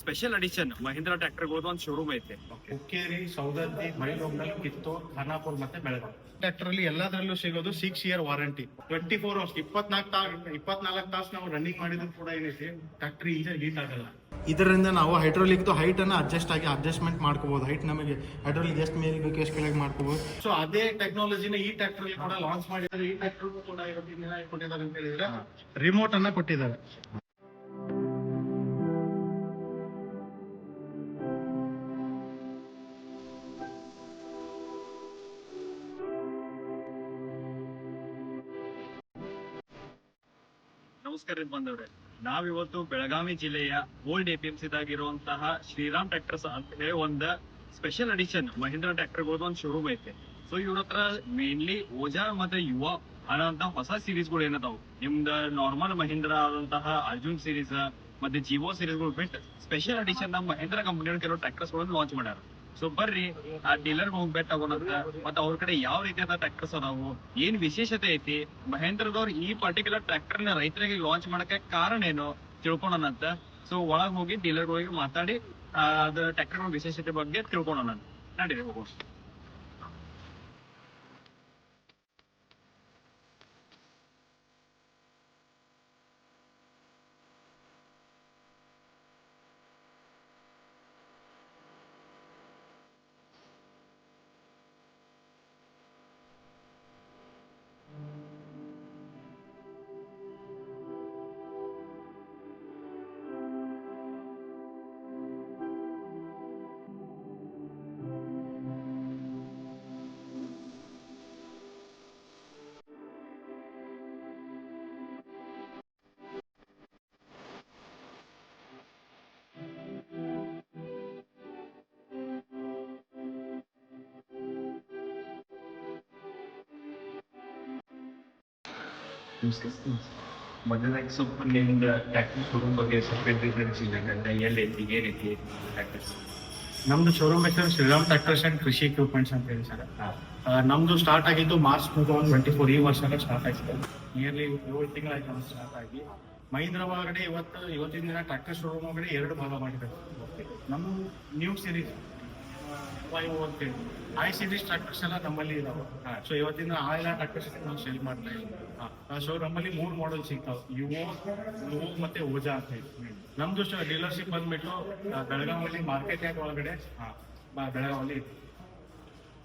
Special edition Mahindra tractor ಹೋದ ಒಂದು showroom ಐತೆ. ಹುಕ್ಕೇರಿ ಸೌದತ್ತಿ ಕಿತ್ತೂರ್ ಖಾನಾಪುರ್ ಮತ್ತೆ ಬೆಳಗಾವಿ. ಟ್ರ್ಯಾಕ್ಟರ್ ಅಲ್ಲಿ ಎಲ್ಲದರಲ್ಲೂ ಸಿಗೋದು six year warranty twenty four hours ಇಪ್ಪತ್ನಾಲ್ಕು ತಾಸು ಇಪ್ಪತ್ನಾಲ್ಕು ತಾಸು ನಾವು ರನ್ನಿಂಗ್ ಮಾಡಿದ್ರು ಕೂಡ ಏನೈತಿ ಟ್ರ್ಯಾಕ್ಟರ್ ಇಂಜನ್ ಹೀಟ್ ಆಗಲ್ಲ. ಇದರಿಂದ ನಾವು ಹೈಡ್ರೋಲಿಕ್ ಹೈಟ್ ಅನ್ನ ಅಡ್ಜಸ್ಟ್ ಆಗಿ ಅಡ್ಜಸ್ಟ್ಮೆಂಟ್ ಮಾಡ್ಕೋಬಹುದು ಹೈಟ್ ನಮಗೆ ಹೈಡ್ರೋಲಿಕ್ ಎಷ್ಟು ಮೇಲೆ ಬೇಕು ಎಷ್ಟು ಕೆಳಗೆ ಮಾಡ್ಕೋಬಹುದು ಸೊ ಅದೇ ಟೆಕ್ನಾಲಜಿನ ಈ ಟ್ರ್ಯಾಕ್ಟರ್ ಅಲ್ಲಿ ಕೂಡ ಲಾಂಚ್ ಮಾಡಿದ್ದಾರೆ. ಈ ಟ್ರ್ಯಾಕ್ಟರ್ ಕೂಡ ಕೊಟ್ಟಿದ್ದಾರೆ ಅಂತ ಹೇಳಿದ್ರೆ ರಿಮೋಟ್ ಅನ್ನ ಕೊಟ್ಟಿದ್ದಾರೆ. ನಮಸ್ಕಾರ ಬಂದವ್ರೆ. ನಾವಿವತ್ತು ಬೆಳಗಾವಿ ಜಿಲ್ಲೆಯ ಓಲ್ಡ್ ಎಪಿಎಂಸಿ ದಾಗಿರುವಂತಹ ಶ್ರೀರಾಮ್ ಟ್ರ್ಯಾಕ್ಟರ್ಸ್ ಅಂತ ಹೇಳಿ ಒಂದ್ ಸ್ಪೆಷಲ್ ಅಡಿಷನ್ ಮಹೇಂದ್ರ ಟ್ರ್ಯಾಕ್ಟರ್ ಒಂದು ಶೋರೂಮ್ ಐತೆ. ಸೊ ಇವ್ರ ಹತ್ರ ಮೇನ್ಲಿ ಓಜಾ ಮತ್ತೆ ಯುವ ಅನ್ನೋಂತ ಹೊಸ ಸೀರೀಸ್ಗಳು ಏನದಾವು. ನಿಮ್ದ ನಾರ್ಮಲ್ ಮಹೀಂದ್ರ ಆದಂತಹ ಅರ್ಜುನ್ ಸೀರೀಸ್ ಮತ್ತೆ ಜಿವೋ ಸೀರೀಸ್ಗಳು ಬಿಟ್ಟು ಸ್ಪೆಷಲ್ ಅಡಿಷನ್ ನಮ್ಮ ಮಹೀಂದ್ರ ಕಂಪನಿ ಕೆಲವು ಟ್ರ್ಯಾಕ್ಟರ್ಸ್ಗಳನ್ನು ಲಾಂಚ್ ಮಾಡ್ಯಾರ. ಸೊ ಬರ್ರಿ, ಆ ಡೀಲರ್ ಹೋಗಿ ಬೆಟ್ ಆಗೋಣಂತ ಮತ್ತೆ ಅವ್ರ ಕಡೆ ಯಾವ ರೀತಿಯಾದ ಟ್ರ್ಯಾಕ್ಟರ್ಸ್ ಅದಾವು, ಏನ್ ವಿಶೇಷತೆ ಐತಿ, ಮಹೇಂದ್ರದವ್ರು ಈ ಪರ್ಟಿಕ್ಯುಲರ್ ಟ್ರ್ಯಾಕ್ಟರ್ನ ರೈತರಿಗೆ ಲಾಂಚ್ ಮಾಡಕ್ಕೆ ಕಾರಣ ಏನು ತಿಳ್ಕೊಳೋಣಂತ. ಸೊ ಒಳಗ್ ಹೋಗಿ ಡೀಲರ್ ಹೋಗಿ ಮಾತಾಡಿ ಅದ್ರ ಟ್ರ್ಯಾಕ್ಟರ್ ವಿಶೇಷತೆ ಬಗ್ಗೆ ತಿಳ್ಕೊಳೋಣ ನಡೀರಿ ಹೋಗೋಣ. ಮೊದಲಾಗಿ ಸ್ವಲ್ಪ ನಿಮ್ದು ಟ್ಯಾಕ್ಟರ್ ಶೋರೂಮ್ ಬಗ್ಗೆ ಸ್ವಲ್ಪ ತಿಳಿಸಿದ್ರೆ ಎಲ್ಲಿ ಐತಿ ರೀತಿ ಟ್ಯಾಕ್ಟರ್ಸ್ ನಮ್ದು ಶೋರೂಮ್ ಹೆಸರು Shriram tractors and Krishi equipments ಅಂತ ಹೇಳಿ ಸರ್. ನಮ್ದು ಸ್ಟಾರ್ಟ್ ಆಗಿದ್ದು March two thousand twenty four ಈ ವರ್ಷ ಸ್ಟಾರ್ಟ್ ಆಗಿದೆ ನಿಯರ್ಲಿ ಏಳು ತಿಂಗಳಾಯ್ತು ನಮ್ದು ಸ್ಟಾರ್ಟ್ ಆಗಿ. ಮಹೀಂದ್ರ ಒಳಗಡೆ ಇವತ್ತು ಇವತ್ತಿನ ದಿನ ಟ್ರ್ಯಾಕ್ಟರ್ ಶೋರೂಮ್ ಒಳಗಡೆ ಎರಡು ಭಾಗ ಮಾಡಿದ್ದಾರೆ. ನಮ್ಮ new series five okay I C D tractors ಎಲ್ಲ ನಮ್ಮಲ್ಲಿ ಇದಾವೆ. ಸೊ ಇವತ್ತಿನ ಆ ಎಲ್ಲ ಟ್ರ್ಯಾಕ್ಟರ್ಸ್ ನಾವು ಸೇಲ್ ಮಾಡ್ತಾ ಇದ್ದೀವಿ. ಸೊ ನಮ್ಮಲ್ಲಿ ಮೂರು ಮಾಡೆಲ್ ಸಿಗ್ತಾವೆ. ಯುವೋ ಯುವೋ ಮತ್ತೆ ಓಜಾ ಅಂತ ಹೇಳಿ ನಮ್ದು ಡೀಲರ್ಶಿಪ್ ಬಂದ್ಬಿಟ್ಟು ಬೆಳಗಾವಲ್ಲಿ ಮಾರ್ಕೆಟ್ ಯಾಕೆ ಒಳಗಡೆ? ಬೆಳಗಾವಲ್ಲಿ.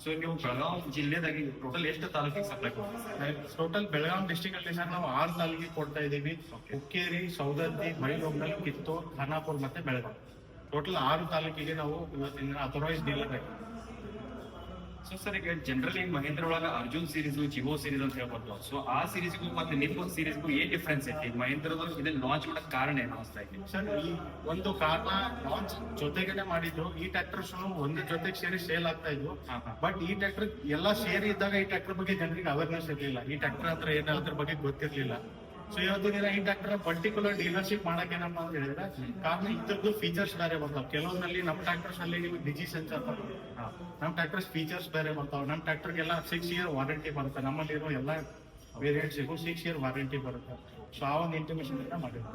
ಸೊ ನೀವು ಬೆಳಗಾವಿ ಜಿಲ್ಲೆದಾಗಿ ಟೋಟಲ್ ಎಷ್ಟು ತಾಲೂಕಿಗೆ ಸಪ್ಲೈ ಕೊಡ್ತೀವಿ ಟೋಟಲ್ ಬೆಳಗಾವಿ ಡಿಸ್ಟಿಕ್ ಅಲ್ಲಿ ಸರ್ ನಾವು ಆರು ತಾಲೂಕಿಗೆ ಕೊಡ್ತಾ ಇದ್ದೀವಿ. ಹುಕ್ಕೇರಿ ಸೌದತ್ತಿ ಮೈಲೋಂಗಲ್ ಕಿತ್ತೂರ್ ಖಾನಾಪುರ್ ಮತ್ತೆ ಬೆಳಗಾವಿ. ಟೋಟಲ್ ಆರು ತಾಲೂಕಿಗೆ ನಾವು ಇವತ್ತಿನ ಅಥರೈಸ್ ಡೀಲರ್ ಸೊ ಸರ್ ಈಗ ಜನರಲಿ ಮಹೇಂದ್ರ ಒಳಗ ಅರ್ಜುನ್ ಸೀರೀಸ್ ಜಿವೋ ಸೀರೀಸ್ ಅಂತ ಹೇಳ್ಬೋದು ಸೊ ಆ ಸೀರೀಸ್ಗೂ ಮತ್ತೆ ನಿಮ್ಮ ಸೀರೀಸ್ಗೂ ಏನ್ ಡಿಫ್ರೆನ್ಸ್ ಐತಿ? ಮಹೇಂದ್ರದವ್ರು ಇದನ್ನ ಲಾಂಚ್ ಮಾಡಕ್ ಕಾರಣ ಏನು ಅನಿಸ್ತಾ ಇದೆ? ಸರ್ ಈ ಒಂದು ಕಾರಣ ಲಾಂಚ್ ಜೊತೆಗೇನೆ ಮಾಡಿದ್ರು. ಈ ಟ್ರ್ಯಾಕ್ಟರ್ಸ್ ಒಂದು ಜೊತೆಗೆ ಸೇರಿ ಸೇಲ್ ಆಗ್ತಾ ಇದ್ವು. ಬಟ್ ಈ ಟ್ರ್ಯಾಕ್ಟರ್ ಎಲ್ಲ ಸೇರಿ ಇದ್ದಾಗ ಈ ಟ್ರ್ಯಾಕ್ಟರ್ ಬಗ್ಗೆ ಜನರಿಗೆ ಅವೇರ್ನೆಸ್ ಇರಲಿಲ್ಲ. ಈ ಟ್ರ್ಯಾಕ್ಟರ್ ಹತ್ರ ಏನಾದ್ರ ಬಗ್ಗೆ ಗೊತ್ತಿರ್ಲಿಲ್ಲ. ಸೊ ಇವತ್ತಿನ ಈ ಟ್ರ್ಯಾಕ್ಟರ್ ಪರ್ಟಿಕ್ಯುಲರ್ ಡೀಲರ್ಶಿಪ್ ಮಾಡಕ್ ಏನಪ್ಪ ಅಂತ ಹೇಳಿದ್ರೆ, ಕಾರಣ ಇದ್ರದ್ದು ಫೀಚರ್ಸ್ ಬೇರೆ ಬರ್ತಾವ. ಕೆಲವೊಂದಲ್ಲಿ ನಮ್ಮ ಟ್ರ್ಯಾಕ್ಟರ್ಸ್ ಅಲ್ಲಿ ನೀವು ಡಿಜಿ ಸೆನ್ಸರ್ ನಮ್ಮ ಟ್ರ್ಯಾಕ್ಟರ್ಸ್ ಫೀಚರ್ಸ್ ಬೇರೆ ಬರ್ತಾವ. ನಮ್ಮ ಟ್ರ್ಯಾಕ್ಟರ್ಗೆಲ್ಲ ಸಿಕ್ಸ್ ಇಯರ್ ವಾರಂಟಿ ಬರುತ್ತೆ. ನಮ್ಮಲ್ಲಿರೋ ಎಲ್ಲ ವೇರಿಯಂಟ್ಸಿಗೂ ಸಿಕ್ಸ್ ಇಯರ್ ವಾರಂಟಿ ಬರುತ್ತೆ. ಸೊ ಆ ಒಂದು ಇಂಟಿಮೇಷನ್ ಅಂತ ಮಾಡಿದ್ರು.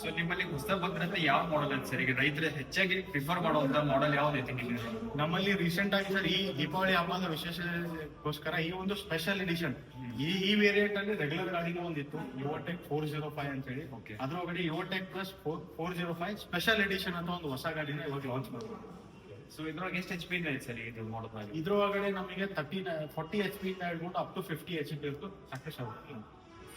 ಸೊ ನಿಮ್ಮಲ್ಲಿ ಹೊಸ ಬಂದ್ರೆ ಯಾವ ಮಾಡೆಲ್ ಅಂತ ಸರಿ? ಈಗ ರೈತರು ಹೆಚ್ಚಾಗಿ ಪ್ರಿಫರ್ ಮಾಡುವಂತ ಮಾಡೆಲ್ ಯಾವ್ದು ರೀತಿ ನಿಮಗೆ? ನಮ್ಮಲ್ಲಿ ರೀಸೆಂಟ್ ಆಗಿ ಸರ್ ಈ ದೀಪಾವಳಿ ಹಬ್ಬದ ವಿಶೇಷಗೋಸ್ಕರ ಈ ಒಂದು ಸ್ಪೆಷಲ್ ಎಡಿಷನ್ ಈ ಈ ವೇರಿಯಂಟ್ ಅಲ್ಲಿ ರೆಗ್ಯುಲರ್ ಗಾಡಿಗೆ ಒಂದಿತ್ತು ಯುವಟೆಕ್ ಫೋರ್ ಜೀರೋ ಫೈವ್ ಅಂತ ಹೇಳಿ. ಅದ್ರ ಒಳಗಡೆ Yuvo Yuvo Tech plus four four zero five special edition ಅಂತ ಒಂದು ಹೊಸ ಗಾಡಿನ ಇವಾಗ ಲಾಂಚ್ ಮಾಡಿದ್ರು. ಸೊ ಇದ್ರೊಳಗೆ ಎಷ್ಟು ಎಚ್ ಪಿ ಇದೆ ಸರಿ ಇದು ಮಾಡೋದಾಗ ಇದ್ರೊಳಗಡೆ ನಮಗೆ ತರ್ಟಿ ಫೋರ್ಟಿ ಎಚ್ ಪಿ ಹೇಳ್ಬಿಟ್ಟು up to fifty H P ಇರ್ತು ಸಾಕಷ್ಟು ಆಗುತ್ತೆ.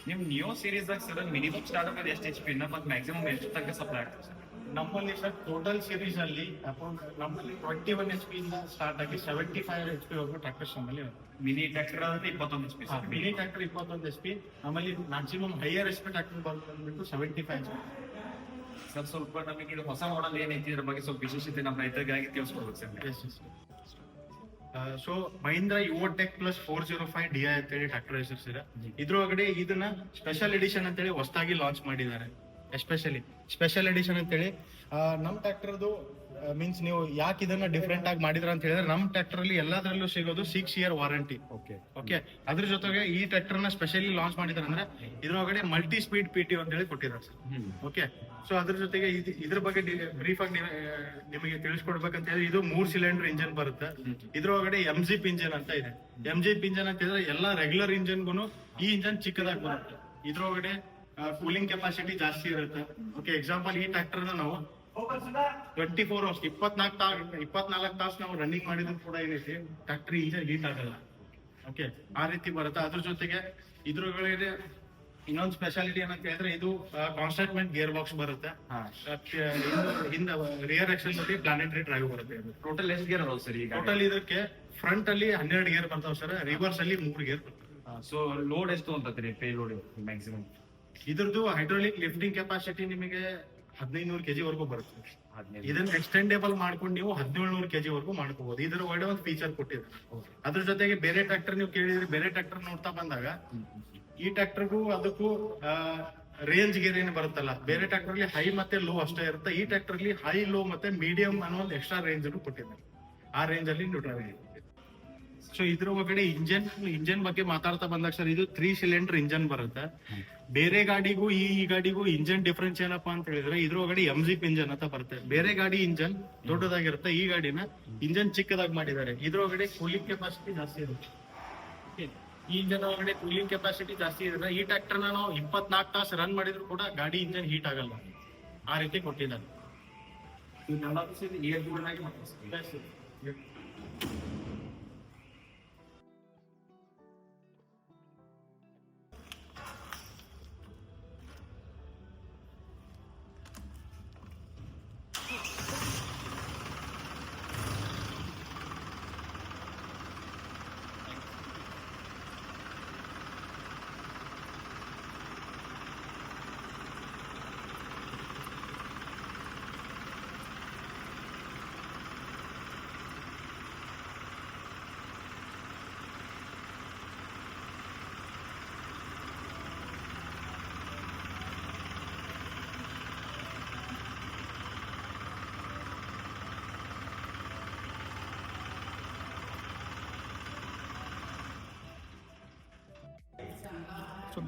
ನಿಮ್ ನಿಯೋ ಸೀರೀಸ್ ದಾಗ ಸರ್ ಮಿನಿಮಮ್ ಸ್ಟಾರ್ಟ್ ಆಗೋದು ಎಷ್ಟು ಎಚ್ ಪಿ ಮತ್ತೆ ಮ್ಯಾಕ್ಸಿಮಮ್ ಎಷ್ಟು ತನಕ ಸಪ್ಲೈ ಆಗ್ತದೆ ಸರ್ ನಮ್ಮಲ್ಲಿ ಸರ್ ಟೋಟಲ್ ಸೀರೀಸ್ ಅಲ್ಲಿ ಅಕೌಂಟ್ ನಮ್ಮಲ್ಲಿ ಟ್ವೆಂಟಿ ಒನ್ ಎಚ್ ಪಿ ಇಂದ ಸ್ಟಾರ್ಟ್ ಆಗಿ ಸೆವೆಂಟಿ ಫೈವ್ ಎಚ್ ಪಿ ವರೆಗೂ ಟ್ರ್ಯಾಕ್ಟರ್ಸ್ ನಮ್ಮಲ್ಲಿ ಮಿನಿ ಟ್ರ್ಯಾಕ್ಟರ್ ಅಂದ್ರೆ ಇಪ್ಪತ್ತೊಂದು ಎಚ್ ಪಿ ಮಿನಿ ಟ್ರ್ಯಾಕ್ಟರ್ ಇಪ್ಪತ್ತೊಂದು ಎಚ್ ಪಿ ನಮ್ಮಲ್ಲಿ maximum higher H P tractor ಬಂದ್ಬಿಟ್ಟು ಸೆವೆಂಟಿ ಫೈವ್ ಎಚ್ ಸರ್ ಸ್ವಲ್ಪ ನಮಗೆ ಇದು ಹೊಸ ಮಾಡಲ್ ಏನೈತಿ ಇದ್ರ ಬಗ್ಗೆ ಸ್ವಲ್ಪ ವಿಶೇಷತೆ ನಮ್ಮ ರೈತರಿಗಾಗಿ ತಿಳಿಸ್ಕೊಡ್ಬೇಕು sir. So Mahindra Yuvo Tech plus four zero five D I ಅಂತೇಳಿ ಟ್ರಾಕ್ಟರ್ ಹೆಸರಿಸಿದೆ. ಇದ್ರೊಳಗಡೆ ಇದನ್ನ ಸ್ಪೆಷಲ್ ಎಡಿಷನ್ ಅಂತೇಳಿ ಹೊಸದಾಗಿ ಲಾಂಚ್ ಮಾಡಿದ್ದಾರೆ. ಎಸ್ಪೆಷಲಿ ಸ್ಪೆಷಲ್ ಎಡಿಷನ್ ಅಂತೇಳಿ ನಮ್ಮ ನಮ್ ಟ್ರ್ಯಾಕ್ಟರ್ದು ಮೀನ್ಸ್ ನೀವು ಯಾಕೆ ಇದನ್ನ ಡಿಫ್ರೆಂಟ್ ಆಗಿ ಮಾಡಿದ್ರ ಅಂತ ಹೇಳಿದ್ರೆ ನಮ್ ಟ್ರ್ಯಾಕ್ಟರ್ ಅಲ್ಲಿ ಎಲ್ಲದರಲ್ಲೂ ಸಿಗೋದು six year warranty okay okay ಅದ್ರ ಜೊತೆಗೆ ಈ ಟ್ರ್ಯಾಕ್ಟರ್ನ ಸ್ಪೆಷಲಿ ಲಾಂಚ್ ಮಾಡಿದಾರೆ ಅಂದ್ರೆ ಇದ್ರೊಳಗಡೆ ಮಲ್ಟಿ ಸ್ಪೀಡ್ ಪಿ ಟಿ ಅಂತ ಹೇಳಿ ಕೊಟ್ಟಿದ್ದಾರೆ ಸರ್. ಓಕೆ ಸೊ ಅದ್ರ ಜೊತೆಗೆ ಇದ್- ಇದ್ರ ಬಗ್ಗೆ ಬ್ರೀಫ್ ಆಗಿ ನಿಮಗೆ ತಿಳಿಸ್ಕೊಡ್ಬೇಕಂತ ಹೇಳಿದ್ರೆ ಇದು ಮೂರ್ ಸಿಲಿಂಡರ್ ಇಂಜಿನ್ ಬರುತ್ತೆ. ಇದ್ರೊಳಗಡೆ ಎಂ ಜಿಪ್ ಇಂಜಿನ್ ಅಂತ ಇದೆ. ಎಂ ಜಿಪ್ ಇಂಜಿನ್ ಅಂತ ಹೇಳಿದ್ರೆ ಎಲ್ಲಾ ರೆಗ್ಯುಲರ್ ಇಂಜಿನ್ಗೂ ಈ ಇಂಜಿನ್ ಚಿಕ್ಕದಾಗಿ ಬರುತ್ತೆ. ಇದ್ರೊಳಗಡೆ ಕೂಲಿಂಗ್ ಕೆಪಾಸಿಟಿ ಜಾಸ್ತಿ ಇರುತ್ತೆ. ಓಕೆ ಎಕ್ಸಾಂಪಲ್ ಈ ಟ್ರ್ಯಾಕ್ಟರ್ ನಾವು ಟ್ವೆಂಟಿ ಫೋರ್ ಅವರ್ಸ್ ಇಪ್ಪತ್ನಾಲ್ಕು ತಾ ಇಪ್ಪತ್ನಾಲ್ಕು ತಾಸು ನಾವು ರನ್ನಿಂಗ್ ಮಾಡಿದ್ರು ಕೂಡ ಏನೈತಿ ಫ್ಯಾಕ್ಟ್ರಿ ಇಂಜನ್ ಹೀಟ್ ಆಗಲ್ಲ. ಓಕೆ ಆ ರೀತಿ ಬರುತ್ತೆ. ಅದ್ರ ಜೊತೆಗೆ ಇದ್ರೊಳಗಡೆ ಇನ್ನೊಂದು ಸ್ಪೆಷಾಲಿಟಿ ಏನಂತ ಹೇಳಿದ್ರೆ ಇದು ಕಾನ್ಸ್ಟೆಂಟ್ಮೆಂಟ್ ಗೇರ್ ಬಾಕ್ಸ್ ಬರುತ್ತೆ. ಹಾ. ಹಿಂದ ರಿಯರ್ ಆಕ್ಷನ್ ಅಲ್ಲಿ ಪ್ಲಾನೆಟರಿ ಡ್ರೈವ್ ಬರುತ್ತೆ ಟೋಟಲ್ ಎಷ್ಟು ಗೇರ್ ಅದಾವ ಸರ್ ಈಗ? ಟೋಟಲ್ ಇದಕ್ಕೆ ಫ್ರಂಟ್ ಅಲ್ಲಿ ಹನ್ನೆರಡು ಗೇರ್ ಬರ್ತಾವ ಸರ್. ರಿವರ್ಸ್ ಅಲ್ಲಿ ಮೂರು ಗೇರ್ ಬರ್ತವೆ. ಸೊ ಲೋಡ್ ಎಷ್ಟು ಅಂತ ಪೇ ಲೋಡ್ ಮ್ಯಾಕ್ಸಿಮಮ್ ಇದ್ರದ್ದು ಹೈಡ್ರೋಲಿಕ್ ಲಿಫ್ಟಿಂಗ್ ಕೆಪಾಸಿಟಿ ನಿಮಗೆ ಹದಿನೈದು ಕೆಜಿ ವರೆಗೂ ಬರುತ್ತೆ. ಇದನ್ನ ಎಕ್ಸ್ಟೆಂಡೇಬಲ್ ಮಾಡ್ಕೊಂಡು ನೀವು ಹದಿನೇಳು ನೂರು ಕೆಜಿ ವರೆಗೂ ಮಾಡ್ಕೋಬಹುದು ಇದರ ಒಳ್ಳೆ ಒಂದು ಫೀಚರ್ ಕೊಟ್ಟಿದೆ ಅದ್ರ ಜೊತೆಗೆ ಬೇರೆ ಟ್ರ್ಯಾಕ್ಟರ್ ನೀವು ಕೇಳಿದ್ರೆ ಬೇರೆ ಟ್ರ್ಯಾಕ್ಟರ್ ನೋಡ್ತಾ ಬಂದಾಗ ಈ ಟ್ರ್ಯಾಕ್ಟರ್ಗೂ ಅದಕ್ಕೂ ರೇಂಜ್ ಗೇರ್ ಏನು ಬರುತ್ತಲ್ಲ? ಬೇರೆ ಟ್ರ್ಯಾಕ್ಟರ್ ಅಲ್ಲಿ ಹೈ ಮತ್ತೆ ಲೋ ಅಷ್ಟೇ ಇರುತ್ತೆ. ಈ ಟ್ರ್ಯಾಕ್ಟರ್ ಅಲ್ಲಿ ಹೈ ಲೋ ಮತ್ತೆ ಮೀಡಿಯಂ ಅನ್ನೋ ಒಂದು ಎಕ್ಸ್ಟ್ರಾ ರೇಂಜ್ ಕೊಟ್ಟಿದ್ದಾರೆ. ಆ ರೇಂಜ್ ಅಲ್ಲಿ ನ್ಯೂಟ್ರಲ್ ಸೊ ಇದ್ರ ಒಳಗಡೆ ಇಂಜನ್ ಇಂಜನ್ ಬಗ್ಗೆ ಮಾತಾಡ್ತಾ ಬಂದಾಗ ಸರ್ ಇದು ತ್ರೀ ಸಿಲಿಂಡರ್ ಇಂಜನ್ ಬರುತ್ತೆ. ಬೇರೆ ಗಾಡಿಗೂ ಈ ಗಾಡಿಗೂ ಇಂಜನ್ ಡಿಫ್ರೆನ್ಸ್ ಏನಪ್ಪಾ ಅಂತ ಹೇಳಿದ್ರೆ ಇದ್ರೊಳಗಡೆ ಎಂ ಜಿಪ್ ಇಂಜನ್ ಅಂತ ಬರುತ್ತೆ. ಬೇರೆ ಗಾಡಿ ಇಂಜನ್ ದೊಡ್ಡದಾಗಿರುತ್ತೆ ಈ ಗಾಡಿನ ಇಂಜನ್ ಚಿಕ್ಕದಾಗಿ ಮಾಡಿದ್ದಾರೆ. ಇದ್ರ ಒಳಗಡೆ ಕೂಲಿಂಗ್ ಕೆಪಾಸಿಟಿ ಜಾಸ್ತಿ ಇರುತ್ತೆ. ಈ ಇಂಜನ್ ಒಳಗಡೆ ಕೂಲಿಂಗ್ ಕೆಪಾಸಿಟಿ ಜಾಸ್ತಿ ಇದ್ರೆ ಈ ಟ್ರ್ಯಾಕ್ಟರ್ ನಾವು ಇಪ್ಪತ್ನಾಲ್ಕು ತಾಸು ರನ್ ಮಾಡಿದ್ರು ಕೂಡ ಗಾಡಿ ಇಂಜನ್ ಹೀಟ್ ಆಗಲ್ಲ. ಆ ರೀತಿ ಕೊಟ್ಟಿದ್ದಾರೆ.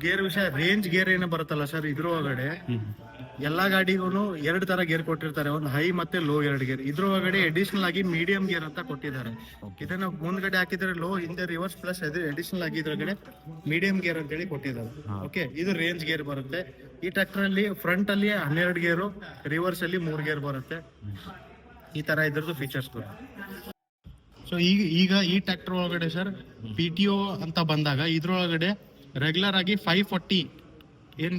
ಗೇರ್ ವಿಷಯ ರೇಂಜ್ ಗೇರ್ ಏನೋ ಬರುತ್ತಲ್ಲ ಸರ್ ಇದ್ರೊಳಗಡೆ ಎಲ್ಲಾ ಗಾಡಿಗೂ ಎರಡು ತರ ಗೇರ್ ಕೊಟ್ಟಿರ್ತಾರೆ. ಒಂದು ಹೈ ಮತ್ತೆ ಲೋ ಎರಡು ಗೇರ್. ಇದ್ರೊಳಗಡೆ ಅಡಿಷನಲ್ ಆಗಿ ಮೀಡಿಯಂ ಗೇರ್ ಅಂತ ಕೊಟ್ಟಿದ್ದಾರೆ. ಇದನ್ನ ಮುಂದ್ಗಡೆ ಹಾಕಿದ್ರೆ ಲೋ ಹಿಂದೆ ರಿವರ್ಸ್ ಪ್ಲಸ್ ಅಡಿಷನಲ್ ಆಗಿ ಇದ್ರಗಡೆ ಮೀಡಿಯಂ ಗೇರ್ ಅಂತ ಹೇಳಿ ಕೊಟ್ಟಿದ್ದಾರೆ ಓಕೆ ಇದು ರೇಂಜ್ ಗೇರ್ ಬರುತ್ತೆ. ಈ ಟ್ರ್ಯಾಕ್ಟರ್ ಅಲ್ಲಿ ಫ್ರಂಟ್ ಅಲ್ಲಿ ಹನ್ನೆರಡು ಗೇರು ರಿವರ್ಸ್ ಅಲ್ಲಿ ಮೂರ್ ಗೇರ್ ಬರುತ್ತೆ. ಈ ತರ ಇದ್ರದ್ದು ಫೀಚರ್ಸ್ ಸೊ ಈಗ ಈಗ ಈ ಟ್ರ್ಯಾಕ್ಟರ್ ಒಳಗಡೆ ಸರ್ ಪಿ ಟಿ ಒ ಅಂತ ಬಂದಾಗ ಇದ್ರೊಳಗಡೆ ರೆಗ್ಯುಲರ್ ಆಗಿ ಫೈವ್ ಫಾರ್ಟಿ ಏನ್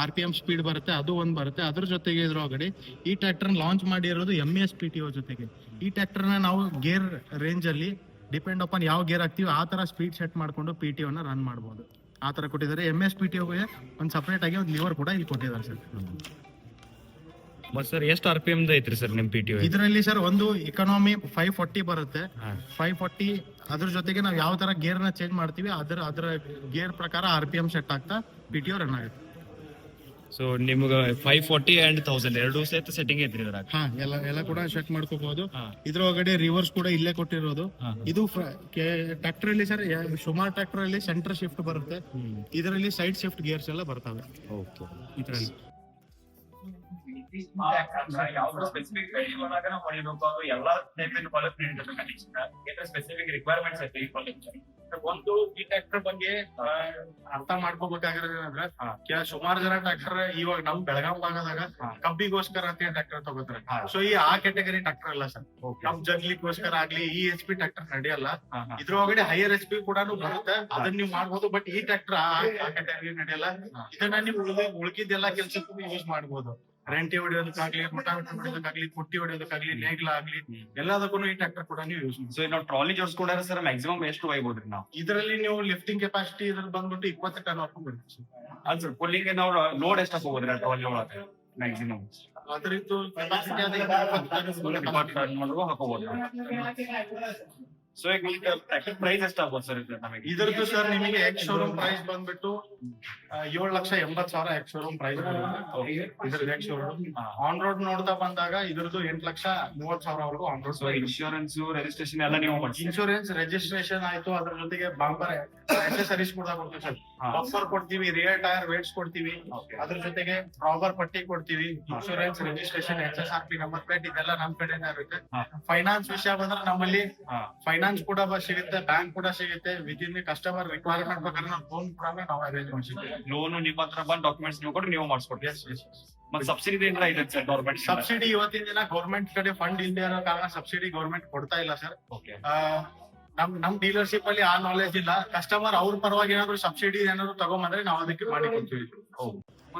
ಆರ್ ಪಿ ಎಂ ಸ್ಪೀಡ್ ಬರುತ್ತೆ, ಅದು ಒಂದು ಬರುತ್ತೆ. ಅದ್ರ ಜೊತೆಗೆ ಇದ್ರೊಳಗಡೆ ಈ ಟ್ರ್ಯಾಕ್ಟರ್ ಲಾಂಚ್ ಮಾಡಿರೋದು M S P T O ಜೊತೆಗೆ. ಈ ಟ್ರ್ಯಾಕ್ಟರ್ನ ನಾವು ಗೇರ್ ರೇಂಜ್ ಅಲ್ಲಿ ಡಿಪೆಂಡ್ ಅಪಾನ್ ಯಾವ ಗೇರ್ ಹಾಕ್ತಿವಿ ಆ ತರ ಸ್ಪೀಡ್ ಸೆಟ್ ಮಾಡ್ಕೊಂಡು ಪಿ ಟಿ ಒನ ರನ್ ಮಾಡ್ಬೋದು. ಆ ತರ ಕೊಟ್ಟಿದ್ದಾರೆ. ಎಂ ಎಸ್ ಪಿ ಟಿ ಒಗೆ ಒಂದು ಸಪರೇಟ್ ಆಗಿ ಒಂದು ಲಿವರ್ ಕೂಡ ಇಲ್ಲಿ ಕೊಟ್ಟಿದ್ದಾರೆ ಸರ್. ಮತ್ ಸರ್ ಎಷ್ಟು ಆರ್ ಪಿ ಎಂ ಐತ್ರಿ ಸರ್ ನಿಮ್ ಪಿ ಟಿ ಇದರಲ್ಲಿ ಸರ್ ಒಂದು ಇಕನಾಮಿ ಫೈವ್ ಫಾರ್ಟಿ ಬರುತ್ತೆ. ಫೈವ್ ಫಾರ್ಟಿ ಅದ್ರ ಜೊತೆಗೆ ನಾವು ಯಾವ ತರ ಗೇರ್ನ ಚೇಂಜ್ ಮಾಡ್ತೀವಿ ಅದ್ರ ಅದ್ರ ಗೇರ್ ಪ್ರಕಾರ ಆರ್ ಪಿ ಎಂ ಸೆಟ್ ಆಗ್ತಾ ಪಿ ಟಿ ರನ್ ಆಗುತ್ತೆ. ಸೊ ನಿಮ್ಗೆ ಫೈವ್ ಫಾರ್ಟಿ ಅಂಡ್ ತೌಸಂಡ್ ಎರಡು ಸೇತ ಸೆಟ್ಟಿಂಗ್ ಐತ್ರಿ ಇದ್ರಾಗ. ಹಾ ಎಲ್ಲ ಎಲ್ಲ ಕೂಡ ಸೆಟ್ ಮಾಡ್ಕೋಬಹುದು ಇದ್ರ ಒಳಗಡೆ ರಿವರ್ಸ್ ಕೂಡ ಇಲ್ಲೇ ಕೊಟ್ಟಿರೋದು. ಇದು ಟ್ರಾಕ್ಟರ್ ಅಲ್ಲಿ ಸರ್ ಸುಮಾರು ಟ್ರಾಕ್ಟರ್ ಅಲ್ಲಿ ಸೆಂಟರ್ ಶಿಫ್ಟ್ ಬರುತ್ತೆ ಇದರಲ್ಲಿ ಸೈಡ್ ಶಿಫ್ಟ್ ಗೇರ್ಸ್ ಎಲ್ಲ ಬರ್ತವೆ. ಓಕೆ ಇದರಲ್ಲಿ. ಯಾವ್ದು ಸ್ಪೆಸಿಫಿಕ್ ಗಾಡಿ ಒಳಗ ನಾವು ಹೊಡಿಬೇಕು ಅದು ಎಲ್ಲಾ ಟೈಪಿನ ಕ್ವಾಲಿಫೈ ಸ್ಪೆಸಿಫಿಕ್ ರಿಕ್ವೈರ್ಮೆಂಟ್ಸ್ ಐತಿ ಒಂದು ಈ ಟ್ರ್ಯಾಕ್ಟರ್ ಬಗ್ಗೆ ಅರ್ಥ ಕೆಲ ಸುಮಾರು ಜನ ಟ್ರ್ಯಾಕ್ಟರ್ ಇವಾಗ ನಮ್ ಬೆಳಗಾವ್ ಭಾಗದಾಗ ಕಬ್ಬಿಗೋಸ್ಕರ ಅಂತ ಟ್ರ್ಯಾಕ್ಟರ್ ತಗೋತಾರೆ ಸೊ ಈ ಆ ಕ್ಯಾಟಗರಿ ಟ್ರ್ಯಾಕ್ಟರ್ ಅಲ್ಲ ಸರ್ ನಮ್ ಜಂಗಲಿಗೋಸ್ಕರ ಆಗ್ಲಿ ಈ ಎಚ್ ಪಿ ಟ್ರ್ಯಾಕ್ಟರ್ ನಡೆಯಲ್ಲ ಇದ್ರೊಳಗಡೆ ಹೈಯರ್ ಎಚ್ ಪಿ ಕೂಡ ಬರುತ್ತೆ ಅದನ್ನ ನೀವು ಮಾಡ್ಬೋದು ಬಟ್ ಈ ಟ್ರ್ಯಾಕ್ಟರ್ ಆ ಕ್ಯಾಟಗರಿ ನಡೆಯಲ್ಲ ಇದನ್ನ ನೀವು ಉಳಿದ ಉಳ್ಕಿದ್ದೆಲ್ಲ ಕೆಲ್ಸಕ್ಕೂ ಯೂಸ್ ಮಾಡ್ಬೋದು ರೆಂಟಿ ಹೊಡೆಯೋದಕ್ಕಾಗ್ಲಿ ಮುಟಾಮಿಟಿ ಹೊಡೆಯೋದಕ್ಕಾಗ್ಲಿ ಪುಟ್ಟಿ ಹೊಡೆಯೋದಕ್ಕಾಗ್ಲಿ ನೇಗ್ಲ ಆಗ್ಲಿ ಎಲ್ಲದಕ್ಕೂ ಈ ಟ್ರ್ಯಾಕ್ಟರ್ ಕೂಡ ನೀವು ಯೂಸ್ ಮಾಡಿ ಸೊ ನಾವು ಟ್ರಾಲಿ ಜೋಡಿಸ್ಕೊಂಡ್ರೆ ಸರ್ ಮ್ಯಾಕ್ಸಿಮಮ್ ಎಷ್ಟು ಒಯ್ಬೋದ್ರಿ ನಾವು. ಇದರಲ್ಲಿ ನೀವು ಲಿಫ್ಟಿಂಗ್ ಕೆಪಾಸಿಟಿ ಇದ್ರಲ್ಲಿ ಬಂದ್ಬಿಟ್ಟು ಇಪ್ಪತ್ತು ಟನ್ ವರ್ಗು ಬರುತ್ತೆ sir. ಅದ್ ಸರ್ ಪುಲ್ಲಿಗೆ ನಾವು ಲೋಡ್ ಎಷ್ಟು ಹಾಕೋಬೋದ್ರಿ ಟ್ರಾಲಿ ಒಳಗೆ? ಮ್ಯಾಕ್ಸಿಮಮ್ ಅದರದ್ದು ಕೆಪಾಸಿಟಿ ಅದೇ ಹಾಕೋಬಹುದು ಸೊ ಈಗ ಟ್ರ್ಯಾಕ್ಟರ್ ಪ್ರೈಸ್ ಎಷ್ಟು ಆಗ್ಬೋದು ಸರ್ ನಮಗೆ? ಇದರದ್ದು ಸರ್ ನಿಮಗೆ ಎಕ್ಸ್ ಶೋರೂಮ್ ಪ್ರೈಸ್ ಬಂದ್ಬಿಟ್ಟು ಏಳು ಲಕ್ಷ ಎಂಬತ್ ಸಾವಿರ ಎಕ್ಸ್ ಶೋರೂಮ್ ಪ್ರೈಸ್ ಇದ್ರದ್ದು ಎಕ್ಸ್ ಶೋರೂಮ್ ಆನ್ ರೋಡ್ ನೋಡ್ತಾ ಬಂದಾಗ ಇದ್ರದ್ದು ಎಂಟ್ ಲಕ್ಷ ಮೂವತ್ ಸಾವಿರವರೆಗೂ ಆನ್ ರೋಡ್ ಇನ್ಶೂರೆನ್ಸ್ ರಿಜಿಸ್ಟ್ರೇಷನ್ ಎಲ್ಲ ನೀವು ಇನ್ಶೂರೆನ್ಸ್ ರಿಜಿಸ್ಟ್ರೇಷನ್ ಆಯ್ತು ಅದ್ರ ಜೊತೆಗೆ ಬಾಂಬರ್ ಅಕ್ಸೆಸರೀಸ್ ಕೂಡ ಕೊಡ್ತೀವಿ ಸರ್. ಬಫರ್ ಕೊಡ್ತೀವಿ ರಿಯರ್ ಟೈರ್ ವೇಟ್ಸ್ ಕೊಡ್ತೀವಿ. ಅದ್ರ ಜೊತೆಗೆ ಪ್ರಾಪರ್ ಪಟ್ಟಿ ಕೊಡ್ತೀವಿ. Insurance registration H S R P number plate ಇದೆಲ್ಲ ನಮ್ ಕಡೆನೇ ಇರುತ್ತೆ. ಫೈನಾನ್ಸ್ ವಿಷಯ ಬಂದ್ರೆ ನಮ್ಮಲ್ಲಿ ಫೈನಾನ್ಸ್ ಕೂಡ ಸಿಗುತ್ತೆ ಬ್ಯಾಂಕ್ ಕೂಡ ಸಿಗುತ್ತೆ. ವಿತ್ ಇನ್ ಕಸ್ಟಮರ್ ರಿಕ್ವೈರ್ಮೆಂಟ್ ಪ್ರಕಾರ ಲೋನ್ ಕೂಡ ನಾವು ಅರೇಂಜ್ ಲೋನ್ ನಿಮ್ಮ ಹತ್ರ ಬಂದ್ ಡಾಕ್ಯುಮೆಂಟ್ಸ್ ನೀವು ಕೊಟ್ಟು ನೀವು ಮಾಡಿಸ್ಕೊಡ್ತೀವಿ ಮತ್ತೆ ಸಬ್ಸಿಡಿ ಏನಾರ ಇದೆ ಸರ್ ಗೌರ್ಮೆಂಟ್ ಸಬ್ಸಿಡಿ ಇವತ್ತಿನ ದಿನ ಗೌರ್ಮೆಂಟ್ ಕಡೆ ಫಂಡ್ ಇಲ್ಲದೆ ಇರೋ ಕಾರಣ ಸಬ್ಸಿಡಿ ಗೌರ್ಮೆಂಟ್ ಕೊಡ್ತಾ ಇಲ್ಲ ಸರ್ ನಮ್ ನಮ್ ಡೀಲರ್ಶಿಪ್ ಅಲ್ಲಿ ಆ ನಾಲೆಜ್ ಇಲ್ಲ. ಕಸ್ಟಮರ್ ಅವ್ರ ಪರವಾಗಿ ಏನಾದ್ರು ಸಬ್ಸಿಡಿ ಏನಾದ್ರು ತಗೊಂಬಂದ್ರೆ ನಾವು ಅದಕ್ಕೆ ಮಾಡಿ ಕೊಡ್ತೀವಿ.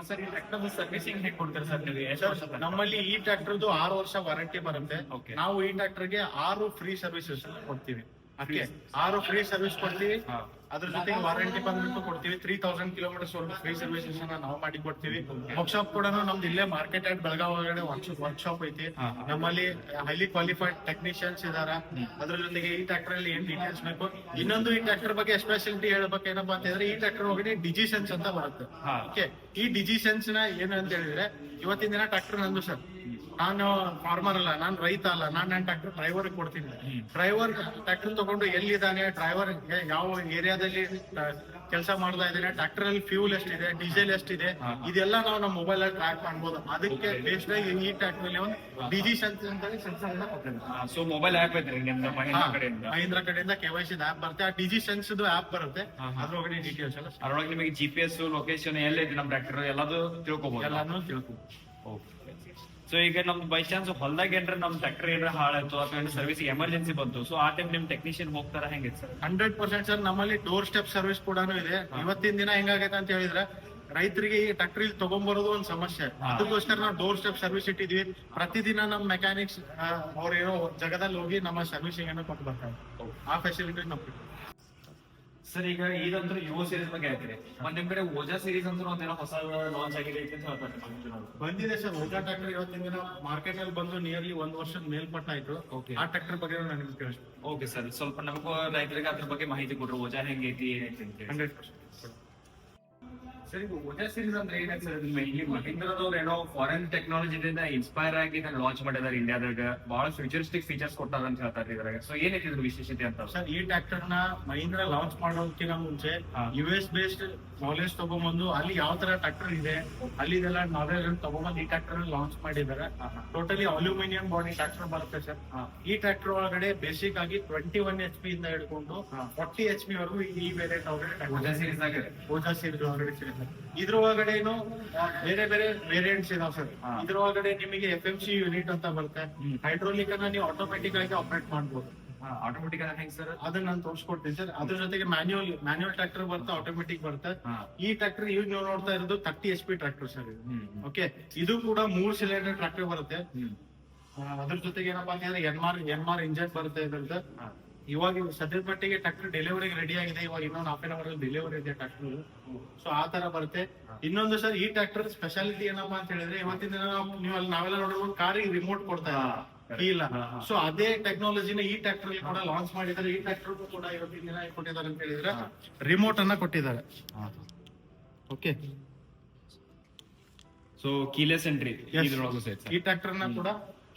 ಸರ್ ಈ ಟ್ರ್ಯಾಕ್ಟರ್ ಸರ್ವಿಸಿಂಗ್ ಹೇಗೆ ಕೊಡ್ತಾರೆ ಸರ್ ನೀವು? ನಮ್ಮಲ್ಲಿ ಈ ಟ್ರ್ಯಾಕ್ಟರ್ದು ಆರು ವರ್ಷ ವಾರಂಟಿ ಬರುತ್ತೆ. ನಾವು ಈ ಟ್ರ್ಯಾಕ್ಟರ್ಗೆ ಆರು ಫ್ರೀ ಸರ್ವಿಸಸ್ ಕೊಡ್ತೀವಿ. ಆರು ಫ್ರೀ ಸರ್ವಿಸ್ ಕೊಡ್ತೀವಿ. ಅದ್ರ ಜೊತೆಗೆ ವಾರಂಟಿ ಬಂದ್ಬಿಟ್ಟು ಕೊಡ್ತೀವಿ. ತ್ರೀ ತೌಸಂಡ್ ಕಿಲೋಮೀಟರ್ಸ್ ವರ್ಗ ಫ್ರೀ ಸರ್ವಿಸಸ್ ನಾವು ಮಾಡಿ ಕೊಡ್ತೀವಿ. ವರ್ಕ್ಶಾಪ್ ಕೂಡ ನಮ್ದು ಇಲ್ಲೇ ಮಾರ್ಕೆಟ್ ಆಟ್ ಬೆಳಗಾವ್ ಒಳಗಡೆ ವರ್ಕ್ಶಾಪ್ ಐತಿ. ನಮ್ಮಲ್ಲಿ ಹೈಲಿ ಕ್ವಾಲಿಫೈಡ್ ಟೆಕ್ನಿಷಿಯನ್ಸ್ ಇದಾರ. ಅದ್ರ ಜೊತೆಗೆ ಈ ಟ್ರ್ಯಾಕ್ಟರ್ ಅಲ್ಲಿ ಏನ್ ಡೀಟೇಲ್ಸ್ ಬೇಕು? ಇನ್ನೊಂದು ಈ ಟ್ರ್ಯಾಕ್ಟರ್ ಬಗ್ಗೆ ಸ್ಪೆಷಾಲಿಟಿ ಹೇಳ್ಬೇಕು ಏನಪ್ಪಾ ಅಂತಂದ್ರೆ ಈ ಟ್ರ್ಯಾಕ್ಟರ್ ಒಳಗಡೆ ಡಿಜಿಸೆನ್ಸ್ ಅಂತ ಬರುತ್ತೆ. ಓಕೆ ಈ ಡಿಜಿಸೆನ್ಸ್ನ ಏನು ಅಂತ ಹೇಳಿದ್ರೆ ಇವತ್ತಿನ ದಿನ ಟ್ರ್ಯಾಕ್ಟರ್ ನಂದು ಸರ್ ನಾನು ಫಾರ್ಮರ್ ಅಲ್ಲ ನಾನು ರೈತ ಅಲ್ಲ ನಾನು ನನ್ನ ಟ್ರ್ಯಾಕ್ಟರ್ ಡ್ರೈವರ್ ಕೊಡ್ತೀನಿ. ಡ್ರೈವರ್ ಟ್ರ್ಯಾಕ್ಟರ್ ತಗೊಂಡು ಎಲ್ಲಿದ್ದಾನೆ ಡ್ರೈವರ್ ಯಾವ ಏರಿಯಾದಲ್ಲಿ ಕೆಲಸ ಮಾಡ್ತಾ ಇದ್ದಾನೆ ಟ್ರ್ಯಾಕ್ಟರ್ ಅಲ್ಲಿ ಫ್ಯೂಲ್ ಎಷ್ಟಿದೆ ಡೀಸೆಲ್ ಎಷ್ಟಿದೆ ಇದೆಲ್ಲ ನಾವು ನಮ್ಮ ಮೊಬೈಲ್ ಅಲ್ಲಿ ಟ್ರ್ಯಾಕ್ ಮಾಡ್ಬೋದು. ಅದಕ್ಕೆ ಬೇಸ್ಡ್ ಆಗಿ ಈ ಟ್ರ್ಯಾಕ್ಟರ್ ಅಲ್ಲಿ ಒಂದು ಡಿಜಿ ಸೆನ್ಸ್ ಅಂತ ಸೊ ಮೊಬೈಲ್ ಆಪ್ ಐತ್ರಿ ನಿಮ್ದು ಮಹಿಂದ್ರ ಕಡೆಯಿಂದ. ಕೆ ಕಡೆಯಿಂದ ಕೆವೈಸಿ ಆಪ್ ಬರುತ್ತೆ. ಆ ಡಿಜಿ ಸೆನ್ಸ್ ಆಪ್ ಬರುತ್ತೆ. ಅದ್ರೊಳಗೆ ಡಿಟೇಲ್ಸ್ ಅದ್ರೊಳಗಡೆ ಡೀಟೇಲ್ಸ್ ಎಲ್ಲ ಅದ್ರೊಳಗೆ ನಿಮಗೆ ಜಿ ಪಿ ಎಸ್ ಲೊಕೇಶನ್ ಎಲ್ಲೈತಿ ನಮ್ಮ ಟ್ರ್ಯಾಕ್ಟರ್ ಎಲ್ಲದು ತಿಳ್ಕೊಬಹುದು ಎಲ್ಲಾನು ತಿಳ್ಕೊಂಡು ಸೊ ಈಗ ನಮ್ದು ಬೈ ಚಾನ್ಸ್ ಹೊಲ್ದಾಗ ಏನ್ರ ನಮ್ ಟ್ರ್ಯಾಕ್ಟರ್ ಏನಾರ ಹಾಳಾಯ್ತು ಅಥವಾ ಸರ್ವಿಸ್ ಎಮರ್ಜೆನ್ಸಿ ಬಂತು ಸೊ ಆ ಟೈಮ್ ನಿಮ್ ಟೆಕ್ನಿಷಿಯನ್ ಹೋಗ್ತಾರ ಹೆಂಗೆ ಸರ್ ಹಂಡ್ರೆಡ್ ಪರ್ಸೆಂಟ್ ಸರ್ ನಮ್ಮಲ್ಲಿ ಡೋರ್ ಸ್ಟೆಪ್ ಸರ್ವಿಸ್ ಕೂಡ ಇದೆ. ಇವತ್ತಿನ ದಿನ ಹೆಂಗಾಗೈತೆ ಅಂತ ಹೇಳಿದ್ರೆ ರೈತರಿಗೆ ಈ ಟ್ರ್ಯಾಕ್ಟರ್ ಇಲ್ಲಿ ತಗೊಂಡ್ಬರೋದು ಒಂದು ಸಮಸ್ಯೆ. ಅದಕ್ಕೋಸ್ಕರ ನಾವು ಡೋರ್ ಸ್ಟೆಪ್ ಸರ್ವಿಸ್ ಇಟ್ಟಿದ್ವಿ. ಪ್ರತಿದಿನ ನಮ್ಮ ಮೆಕ್ಯಾನಿಕ್ಸ್ ಅವ್ರ ಏನೋ ಜಗದಲ್ಲಿ ಹೋಗಿ ನಮ್ಮ ಸರ್ವಿಸಿಂಗ್ ಏನೋ ಕೊಟ್ಟು ಬರ್ತಾರೆ. ಆ ಫೆಸಿಲಿಟಿ ನಮ್ಗೆ ಸರ್ ಈಗ ಇದಂತೂ ಯುವ ಸೀರೀಸ್ ಬಗ್ಗೆ ಆಯ್ತು ಮತ್ತೆ ನಿಮ್ ಕಡೆ ಓಜಾ ಸೀರೀಸ್ ಅಂತ ಒಂದೇನೋ ಹೊಸ ಲಾಂಚ್ ಆಗಿದೆ ಅಂತ ಹೇಳ್ತಾರೆ. ಬಂದಿದೆ ಸರ್ ಓಜಾ ಟ್ರ್ಯಾಕ್ಟರ್ ಇವತ್ತಿನ ದಿನ ಮಾರ್ಕೆಟ್ ಅಲ್ಲಿ ಬಂದು ನಿಯರ್ಲಿ ಒಂದ್ ವರ್ಷದ ಮೇಲ್ಪಟ್ಟ ಆಯ್ತು. Okay. ಆ ಟ್ರ್ಯಾಕ್ಟರ್ ಬಗ್ಗೆ ನನಗೆ ತಿಳಿಸ್ತೀನಿ ಓಕೆ ಸರ್. ಸ್ವಲ್ಪ ನಮಗೂ ರೈತರಿಗೆ ಅದ್ರ ಬಗ್ಗೆ ಮಾಹಿತಿ ಕೊಡ್ರಿ. ಓಜಾ ಹೆಂಗೈತಿ ಏನೈತಿ ಅಂತ hundred percent. Sir Oja series ಅಂದ್ರೆ ಏನಾಯ್ತು ಸರ್ ಇಲ್ಲಿ ಮಹೀಂದ್ರದವ್ರು ಏನೋ ಫಾರಿನ್ ಟೆಕ್ನಾಲಜಿದಿಂದ ಇನ್ಸ್ಪೈರ್ ಆಗಿ ಇದನ್ನ ಲಾಂಚ್ ಮಾಡಿದಾರೆ ಇಂಡಿಯಾದಾಗ ಬಹಳ ಫ್ಯೂಚರಿಸ್ಟಿಕ್ ಫೀಚರ್ಸ್ ಕೊಟ್ಟಾರ ಅಂತ ಹೇಳ್ತಾರೆ ಇದ್ರಾಗ. ಸೊ ಏನೈತಿ ಇದ್ರ ವಿಶೇಷತೆ ಅಂತ? ಸರ್ ಈ ಟ್ರ್ಯಾಕ್ಟರ್ನ ಮಹೀಂದ್ರ ಲಾಂಚ್ ಮಾಡೋದಕ್ಕಿಂತ ಮುಂಚೆ US U S based knowledge ತಗೊಂಬಂದು ಅಲ್ಲಿ ಯಾವ ತರ ಟ್ರ್ಯಾಕ್ಟರ್ ಇದೆ ಅಲ್ಲಿ ಅಲ್ಲಿದೆಲ್ಲ ನಾಲೆಜ್ ತಗೊಂಬಂದು ಈ ಟ್ರ್ಯಾಕ್ಟರ್ ಲಾಂಚ್ ಮಾಡಿದ್ದಾರೆ. ಟೋಟಲಿ ಅಲ್ಯೂಮಿನಿಯಂ ಬಾಡಿ ಟ್ರ್ಯಾಕ್ಟರ್ ಬರುತ್ತೆ ಸರ್. ಈ ಟ್ರ್ಯಾಕ್ಟರ್ ಒಳಗಡೆ ಬೇಸಿಕ್ ಆಗಿ ಟ್ವೆಂಟಿ ಒನ್ ಎಚ್ ಪಿ ಇಂದ ಹಿಡ್ಕೊಂಡು ಫಾರ್ಟಿ ಎಚ್ ಪಿ ವರೆಗೂ ಈ ವೇರಿಯಂಟ್ ಓಜಾ ಒಳಗಡೆ ಸೀರೀಸ್ ಆಗಿದೆ. ಓಜಾ ಸೀರೀಸ್ ಒಳಗಡೆ ಸಿಗುತ್ತೆ ಇದ್ರ ಒಳಗಡೆನು ಬೇರೆ ಬೇರೆ ವೇರಿಯಂಟ್ಸ್ ಇದಾವೆ ಸರ್. ಇದ್ರ ಒಳಗಡೆ ನಿಮಗೆ ಎಫ್ ಎಂ ಸಿ ಯೂನಿಟ್ ಅಂತ ಬರುತ್ತೆ. ಹೈಡ್ರೋಲಿಕ್ ಅನ್ನ ನೀವು ಆಟೋಮೆಟಿಕ್ ಆಗಿ ಆಪರೇಟ್ ಮಾಡ್ಬೋದು. ಆಟೋಮೆಟಿಕ್ ಹೆಂಗ್ ಸರ್? ಅದನ್ನ ನಾನು ತೋರಿಸ್ಕೊಡ್ತೀನಿ ಸರ್. ಅದ್ರ ಜೊತೆಗೆ ಮ್ಯಾನ್ಯುವಲ್ ಮ್ಯಾನ್ಯುವಲ್ ಟ್ರ್ಯಾಕ್ಟರ್ ಬರುತ್ತೆ ಆಟೋಮೆಟಿಕ್ ಬರುತ್ತೆ. ಈ ಟ್ರ್ಯಾಕ್ಟರ್ ಇವ್ ನೀವು ನೋಡ್ತಾ ಇರೋದು thirty H P tractor sir okay ಇದು ಕೂಡ ಮೂರ್ ಸಿಲಿಂಡರ್ ಟ್ರ್ಯಾಕ್ಟರ್ ಬರುತ್ತೆ. ಅದ್ರ ಜೊತೆಗೆ ಏನಪ್ಪಾ ಅಂದ್ರೆ N R N R engine ಬರುತ್ತೆ ಇದ್ರದ್ದು. ಇವಾಗ ಸದ್ಯದ ಮಟ್ಟಿಗೆ ಟ್ರ್ಯಾಕ್ಟರ್ ಡೆಲಿವರಿಗೆ ರೆಡಿ ಆಗಿದೆ. ಇವಾಗ ಇನ್ನೊಂದು ಹಾಫ್ ಎನ್ ಅವರ್ ಅಲ್ಲಿ ಡೆಲಿವರಿ ಇದೆ ಟ್ರ್ಯಾಕ್ಟರ್ ಸೊ ಆ ತರ ಬರುತ್ತೆ. ಇನ್ನೊಂದು ಸರ್ ಈ ಟ್ರ್ಯಾಕ್ಟರ್ ಸ್ಪೆಷಾಲಿಟಿ ಏನಪ್ಪಾ ಅಂತ ಹೇಳಿದ್ರೆ ಇವತ್ತಿನ ದಿನ ನೀವೆಲ್ಲ ನಾವೆಲ್ಲ ನೋಡಿರ್ಬೋದು ಕಾರಿಗೆ ರಿಮೋಟ್ ಕೊಡ್ತಾ ಇಲ್ಲ. ಸೊ ಅದೇ ಟೆಕ್ನಾಲಜಿನ ಈ ಟ್ರ್ಯಾಕ್ಟರ್ ಅಲ್ಲಿ ಕೂಡ ಲಾಂಚ್ ಮಾಡಿದ್ದಾರೆ. ಈ ಟ್ರ್ಯಾಕ್ಟರ್ ಕೂಡ ಇವತ್ತಿನ ದಿನ ಕೊಟ್ಟಿದ್ದಾರೆ ಅಂತ ಹೇಳಿದ್ರೆ ರಿಮೋಟ್ ಅನ್ನ ಕೊಟ್ಟಿದ್ದಾರೆ. ಓಕೆ ಸೊ ಕೀಲೆಸ್ ಎಂಟ್ರಿ ಈ ಟ್ರ್ಯಾಕ್ಟರ್ನ ಕೂಡ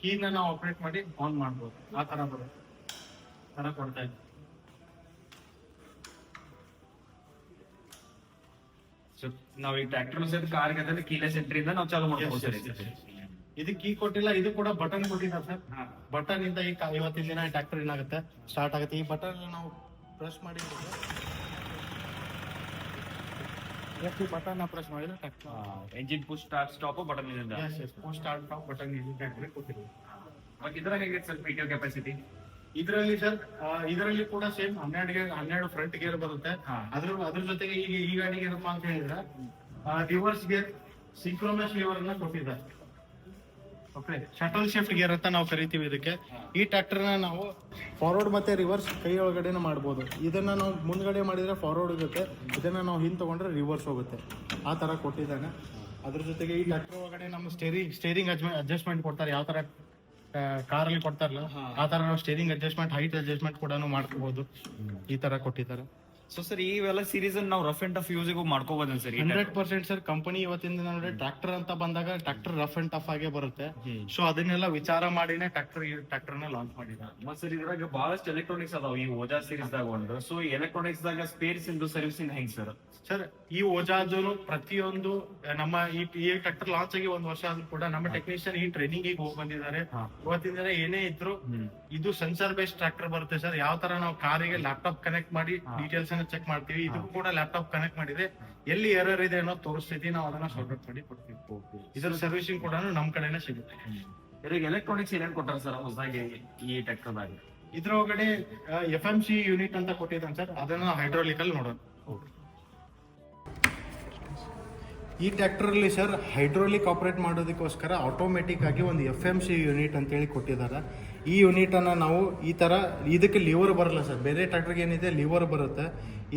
ಕೀನ ನಾವು ಆಪರೇಟ್ ಮಾಡಿ ಆನ್ ಮಾಡ್ಬೋದು. ಆ ತರ ಬರುತ್ತೆ. ತರ ಕೊಡ್ತಾ ಸೊ ನಾವ್ ಈ ಟ್ರ್ಯಾಕ್ಟರ್ ಸಹಿತ ಕಾರ್ ಗದಲ್ಲಿ ಕೀಲೆಸ್ ಎಂಟ್ರಿ ಇಂದ ನಾವು ಚಾಲು ಮಾಡ್ಬೋದು ಸರ್ ಇದು ಕೀ ಕೊಟ್ಟಿಲ್ಲ ಇದು ಕೂಡ ಬಟನ್ ಕೊಟ್ಟಿದ್ದಾರೆ ಸರ್ ಬಟನ್ ಇಂದ ಈ ಇವತ್ತಿನ ದಿನ ಟ್ರಾಕ್ಟರ್ ಏನಾಗುತ್ತೆ? ಸ್ಟಾರ್ಟ್ ಆಗುತ್ತೆ. ಈ ಬಟನ್ ನಾವು ಪ್ರೆಸ್ ಮಾಡಿ ಬಟನ್ ಪ್ರೆಸ್ ಮಾಡಿದ್ರೆ tractor engine push start stop button ಇಂದ ಸ್ಟಾರ್ಟ್ ಬಟನ್ ಟ್ರ್ಯಾಕ್ಟರ್ ಕೊಟ್ಟಿದ್ದೀವಿ ಅವಾಗ ಇದ್ರಾಗ ಹೇಗೆ ಸರ್ ಪಿ ಕೆಪಾಸಿಟಿ ಇದರಲ್ಲಿ ಸರ್ ಇದರಲ್ಲಿ ಕೂಡ ಸೇಮ್ ಹನ್ನೆರಡು ಗೇರ್ ಹನ್ನೆರಡು ಫ್ರಂಟ್ ಗೇರ್ ಬರುತ್ತೆ. ಅದ್ರ ಅದ್ರ ಜೊತೆಗೆ ಈಗ ಈ ಗಾಡಿಗೆ ಏನಪ್ಪಾ ಅಂತ ಹೇಳಿದ್ರೆ ರಿವರ್ಸ್ ಗೇರ್ ಸಿಂಕ್ರೋನಸ್ ಲಿವರ್ ಅನ್ನ ಕೊಟ್ಟಿದ್ದಾರೆ. ಓಕೆ ಶಟಲ್ ಶಿಫ್ಟ್ ಗೇರ್ ಅಂತ ನಾವು ಕರಿತೀವಿ ಇದಕ್ಕೆ. ಈ ಟ್ರ್ಯಾಕ್ಟರ್ನ ನಾವು ಫಾರ್ವರ್ಡ್ ಮತ್ತೆ ರಿವರ್ಸ್ ಕೈ ಒಳಗಡೆನ ಮಾಡ್ಬೋದು. ಇದನ್ನ ನಾವು ಮುಂದ್ಗಡೆ ಮಾಡಿದ್ರೆ ಫಾರ್ವರ್ಡ್ ಹೋಗುತ್ತೆ ಇದನ್ನ ನಾವು ಹಿಂದ್ ತಗೊಂಡ್ರೆ ರಿವರ್ಸ್ ಹೋಗುತ್ತೆ. ಆ ತರ ಕೊಟ್ಟಿದ್ದಾನೆ. ಅದ್ರ ಜೊತೆಗೆ ಈ ಟ್ರ್ಯಾಕ್ಟರ್ ಒಳಗಡೆ ನಮ್ಮ ಸ್ಟೇರಿಂಗ್ ಸ್ಟೇರಿಂಗ್ ಅಡ್ಜಸ್ಟ್ಮೆಂಟ್ ಕೊಡ್ತಾರೆ. ಯಾವ ತರ ಕಾರಲ್ಲಿ ಕೊಡ್ತಾರಲ್ಲ ಆ ತರ ನಾವು ಸ್ಟೇರಿಂಗ್ ಅಡ್ಜಸ್ಟ್ಮೆಂಟ್ ಹೈಟ್ ಅಡ್ಜಸ್ಟ್ಮೆಂಟ್ ಕೂಡ ಮಾಡ್ಕೋಬಹುದು ಈ ತರ ಕೊಟ್ಟಿದ್ದಾರೆ. ಸೊ ಸರ್ ಇವೆಲ್ಲ ಸೀರೀಸ್ ನಾವು ರಫ್ ಅಂಡ್ ಟಫ್ ಯೂಸಿಗೂ ಮಾಡ್ಕೋಬಹುದು sir hundred percent sir company ಇವತ್ತಿಂದ ನೋಡಿ ಟ್ರಾಕ್ಟರ್ ಅಂತ ಬಂದಾಗ ಟ್ರಾಕ್ಟರ್ ರಫ್ ಅಂಡ್ ಟಫ್ ಆಗೇ ಬರುತ್ತೆ. ಸೊ ಅದನ್ನೆಲ್ಲ ವಿಚಾರ ಮಾಡಿನೇ ಟ್ರಾಕ್ಟರ್ ಟ್ರಾಕ್ಟರ್ನ ಲಾಂಚ್ ಮಾಡಿದ್ದಾರೆ ಮತ್ ಸರ್ ಇದ್ರಾಗ ಬಹಳಷ್ಟು ಎಲೆಕ್ಟ್ರಾನಿಕ್ಸ್ ಅದಾವ ಈ ಓಜಾ ಸೀರೀಸ್ ದಾಗ ಒಂದು. ಸೊ ಎಲೆಕ್ಟ್ರಾನಿಕ್ಸ್ ದಾಗ ಸ್ಪೇರ್ಸ್ ಇಂದು ಸರ್ವಿಸಿಂಗ್ ಹೆಂಗ್ ಸರ್ ಸರ್ ಈ ಓಜಾಜು ಪ್ರತಿಯೊಂದು ನಮ್ಮ ಈ ಈ ಟ್ರಾಕ್ಟರ್ ಲಾಂಚ್ ಆಗಿ ಒಂದ್ ವರ್ಷ ಆದ್ರೂ ಕೂಡ ನಮ್ಮ ಟೆಕ್ನಿಷಿಯನ್ ಈ ಟ್ರೈನಿಂಗ್ಗೆ ಹೋಗಿ ಬಂದಿದ್ದಾರೆ. ಇವತ್ತಿನ ದಿನ ಏನೇ ಇದ್ರು ಇದು ಸೆನ್ಸರ್ ಬೇಸ್ಡ್ ಟ್ರಾಕ್ಟರ್ ಬರುತ್ತೆ ಸರ್ ಯಾವ ತರ ನಾವು ಕಾರಿಗೆ ಲ್ಯಾಪ್ಟಾಪ್ ಕನೆಕ್ಟ್ ಮಾಡಿ ಡೀಟೇಲ್ಸ್ ಅನ್ನ ಚೆಕ್ ಮಾಡ್ತೀವಿ. ಇದಕ್ಕೂ ಕೂಡ ಲ್ಯಾಪ್ಟಾಪ್ ಕನೆಕ್ಟ್ ಮಾಡಿದ್ರೆ ಎಲ್ಲಿ ಎರರ್ ಇದೆ ಅನ್ನೋ ತೋರಿಸ್ತೀವಿ ನಾವು ಅದನ್ನ ಸಾರ್ಟ್ ಔಟ್ ಮಾಡಿ ಕೊಡ್ತೀವಿ. ಇದರ ಸರ್ವಿಸಿಂಗ್ ಕೂಡ ನಮ್ ಕಡೆನೆ ಸಿಗುತ್ತೆ. ಇದ್ರಾಗ ಎಲೆಕ್ಟ್ರಾನಿಕ್ಸ್ ಏನೇನ್ ಕೊಟ್ಟಾರ ಸರ್ ಹೊಸದಾಗಿ ಈ ಟ್ರ್ಯಾಕ್ಟರ್ ದಾಗ ಇದ್ರ ಒಳಗಡೆ ಎಫ್ ಎಂ ಸಿ ಯೂನಿಟ್ ಅಂತ ಕೊಟ್ಟಿದ್ದಾನೆ ಸರ್ ಅದನ್ನ ಹೈಡ್ರಾಲಿಕ್ ಅಲ್ಲಿ ನೋಡೋಣ. ಈ ಟ್ರ್ಯಾಕ್ಟರಲ್ಲಿ ಸರ್ ಹೈಡ್ರೋಲಿಕ್ ಆಪರೇಟ್ ಮಾಡೋದಕ್ಕೋಸ್ಕರ ಆಟೋಮೆಟಿಕ್ ಆಗಿ ಒಂದು ಎಫ್ ಎಂ ಸಿ ಯೂನಿಟ್ ಅಂತೇಳಿ ಕೊಟ್ಟಿದ್ದಾರೆ. ಈ ಯೂನಿಟನ್ನು ನಾವು ಈ ಥರ ಇದಕ್ಕೆ ಲಿವರ್ ಬರಲ್ಲ ಸರ್. ಬೇರೆ ಟ್ರ್ಯಾಕ್ಟರ್ಗೆ ಏನಿದೆ ಲಿವರ್ ಬರುತ್ತೆ.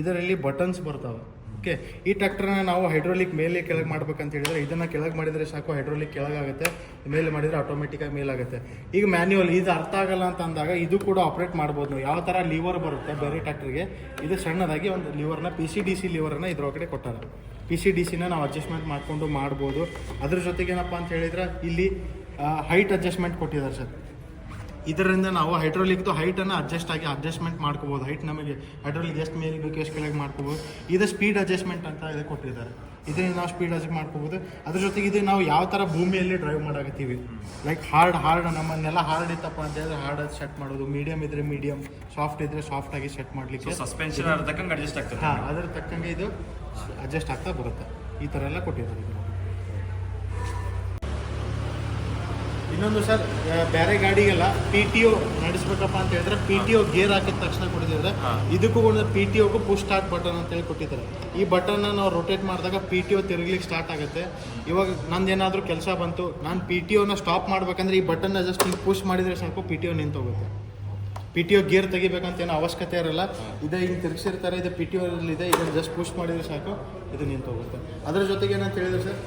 ಇದರಲ್ಲಿ ಬಟನ್ಸ್ ಬರ್ತಾವೆ. ಓಕೆ ಈ ಟ್ರ್ಯಾಕ್ಟರ್ನ ನಾವು ಹೈಡ್ರೋಲಿಕ್ ಮೇಲೆ ಕೆಳಗೆ ಮಾಡ್ಬೇಕಂತ ಹೇಳಿದ್ರೆ, ಇದನ್ನು ಕೆಳಗೆ ಮಾಡಿದರೆ ಸಾಕು ಹೈಡ್ರೋಲಿಕ್ ಕೆಳಗಾಗುತ್ತೆ. ಮೇಲೆ ಮಾಡಿದರೆ ಆಟೋಮೆಟಿಕ್ಕಾಗಿ ಮೇಲಾಗುತ್ತೆ. ಈಗ ಮ್ಯಾನ್ಯುವಲ್ ಇದು ಅರ್ಥ ಆಗಲ್ಲ ಅಂತ ಅಂದಾಗ ಇದು ಕೂಡ ಆಪ್ರೇಟ್ ಮಾಡ್ಬೋದು ನಾವು. ಯಾವ ಥರ ಲಿವರ್ ಬರುತ್ತೆ ಬೇರೆ ಟ್ರ್ಯಾಕ್ಟರ್ಗೆ ಇದು ಸಣ್ಣದಾಗಿ ಒಂದು ಲಿವರ್ನ ಪಿ ಸಿ ಡಿ ಸಿ ಲಿವರನ್ನು ಇದ್ರೊಳಗಡೆ ಕೊಟ್ಟಾರೆ. ಪಿ ಸಿ ಡಿ ಸಿನ ನಾವು ಅಡ್ಜಸ್ಟ್ಮೆಂಟ್ ಮಾಡಿಕೊಂಡು ಮಾಡ್ಬೋದು. ಅದ್ರ ಜೊತೆಗೆ ಏನಪ್ಪ ಅಂತ ಹೇಳಿದ್ರೆ, ಇಲ್ಲಿ ಹೈಟ್ ಅಡ್ಜಸ್ಟ್ಮೆಂಟ್ ಕೊಟ್ಟಿದ್ದಾರೆ ಸರ್. ಇದರಿಂದ ನಾವು ಹೈಡ್ರೋಲಿಕ್ದು ಹೈಟನ್ನು ಅಡ್ಜಸ್ಟ್ ಆಗಿ ಅಡ್ಜಸ್ಟ್ಮೆಂಟ್ ಮಾಡ್ಕೋಬೋದು. ಹೈಟ್ ನಮಗೆ ಹೈಡ್ರೋಲಿಕ್ ಎಷ್ಟು ಮೇಲೆ ಬೇಕು ಎಷ್ಟು ಕೆಳಗೆ ಮಾಡ್ಕೋಬೋದು. ಇದು ಸ್ಪೀಡ್ ಅಡ್ಜಸ್ಟ್ಮೆಂಟ್ ಅಂತ ಇದು ಕೊಟ್ಟಿದ್ದಾರೆ. ಇದರಿಂದ ನಾವು ಸ್ಪೀಡ್ ಅಡ್ಜಸ್ಟ್ ಮಾಡ್ಕೋಬೋದು. ಅದ್ರ ಜೊತೆಗೆ ಇದು ನಾವು ಯಾವ ಥರ ಭೂಮಿಯಲ್ಲಿ ಡ್ರೈವ್ ಮಾಡಾಕತ್ತೀವಿ. ಲೈಕ್ ಹಾರ್ಡ್ ಹಾರ್ಡ್ ನಮ್ಮನ್ನೆಲ್ಲ ಹಾರ್ಡ್ ಇತ್ತಪ್ಪ ಅಂತ ಹೇಳಿದ್ರೆ ಹಾರ್ಡ್ ಸೆಟ್ ಮಾಡೋದು. ಮೀಡಿಯಮ್ ಇದ್ರೆ ಮೀಡಿಯಮ್ ಸಾಫ್ಟ್ ಇದ್ರೆ ಸಾಫ್ಟ್ ಆಗಿ ಸೆಟ್ ಮಾಡಲಿಕ್ಕೆ. ಸಸ್ಪೆನ್ಷನ್ ತಕ್ಕಂಗೆ ಅಡ್ಜಸ್ಟ್ ಆಗ್ತದೆ. ಹಾಂ ಅದ್ರ ತಕ್ಕಂಗೆ ಇದು ಅಡ್ಜಸ್ಟ್ ಆಗ್ತಾ ಬರುತ್ತೆ. ಈ ಥರ ಎಲ್ಲ ಕೊಟ್ಟಿದ್ದಾರೆ ಇನ್ನೊಂದು ಸರ್ ಬೇರೆ ಗಾಡಿಗೆಲ್ಲ ಪಿ ಟಿ ಒ ನಡೆಸ್ಬೇಕಪ್ಪ ಅಂತ ಹೇಳಿದ್ರೆ ಪಿ ಟಿ ಒ ಗೇರ್ ಹಾಕಿದ ತಕ್ಷಣ ಕೊಟ್ಟಿದ್ದಾರೆ. ಇದಕ್ಕೂ ಒಂದು ಪಿ ಟಿ ಒಗೂ ಪುಷ್ ಸ್ಟಾರ್ಟ್ ಬಟನ್ ಅಂತ ಹೇಳಿ ಕೊಟ್ಟಿದ್ದಾರೆ. ಈ ಬಟನ್ನ ನಾವು ರೊಟೇಟ್ ಮಾಡಿದಾಗ ಪಿ ಟಿ ಒ ತಿರುಗ್ಲಿಕ್ಕೆ ಸ್ಟಾರ್ಟ್ ಆಗುತ್ತೆ. ಇವಾಗ ನಂದೇನಾದರೂ ಕೆಲಸ ಬಂತು ನಾನು ಪಿ ಟಿ ಒನ ಸ್ಟಾಪ್ ಮಾಡ್ಬೇಕಂದ್ರೆ ಈ ಬಟನ್ನ ಜಸ್ಟ್ ಹಿಂಗೆ ಪುಷ್ ಮಾಡಿದರೆ ಸಾಕು ಪಿ ಟಿ ಒ ನಿಂತು ಹೋಗುತ್ತೆ ಪಿ ಟಿ ಒ ಗೇರ್ ತೆಗಿಬೇಕಂತ ಏನೋ ಅವಶ್ಯಕತೆ ಇರಲ್ಲ. ಇದು ಹಿಂಗೆ ತಿರುಗಿಸಿರ್ತಾರೆ ಇದು ಪಿ ಟಿ ಇದೆ ಇದನ್ನು ಜಸ್ಟ್ ಪುಷ್ ಮಾಡಿದರೆ ಸಾಕು ಇದು ನಿಂತು ಹೋಗುತ್ತೆ ಅದರ ಜೊತೆಗೆ ಏನಂತ ಹೇಳಿದ್ರೆ ಸರ್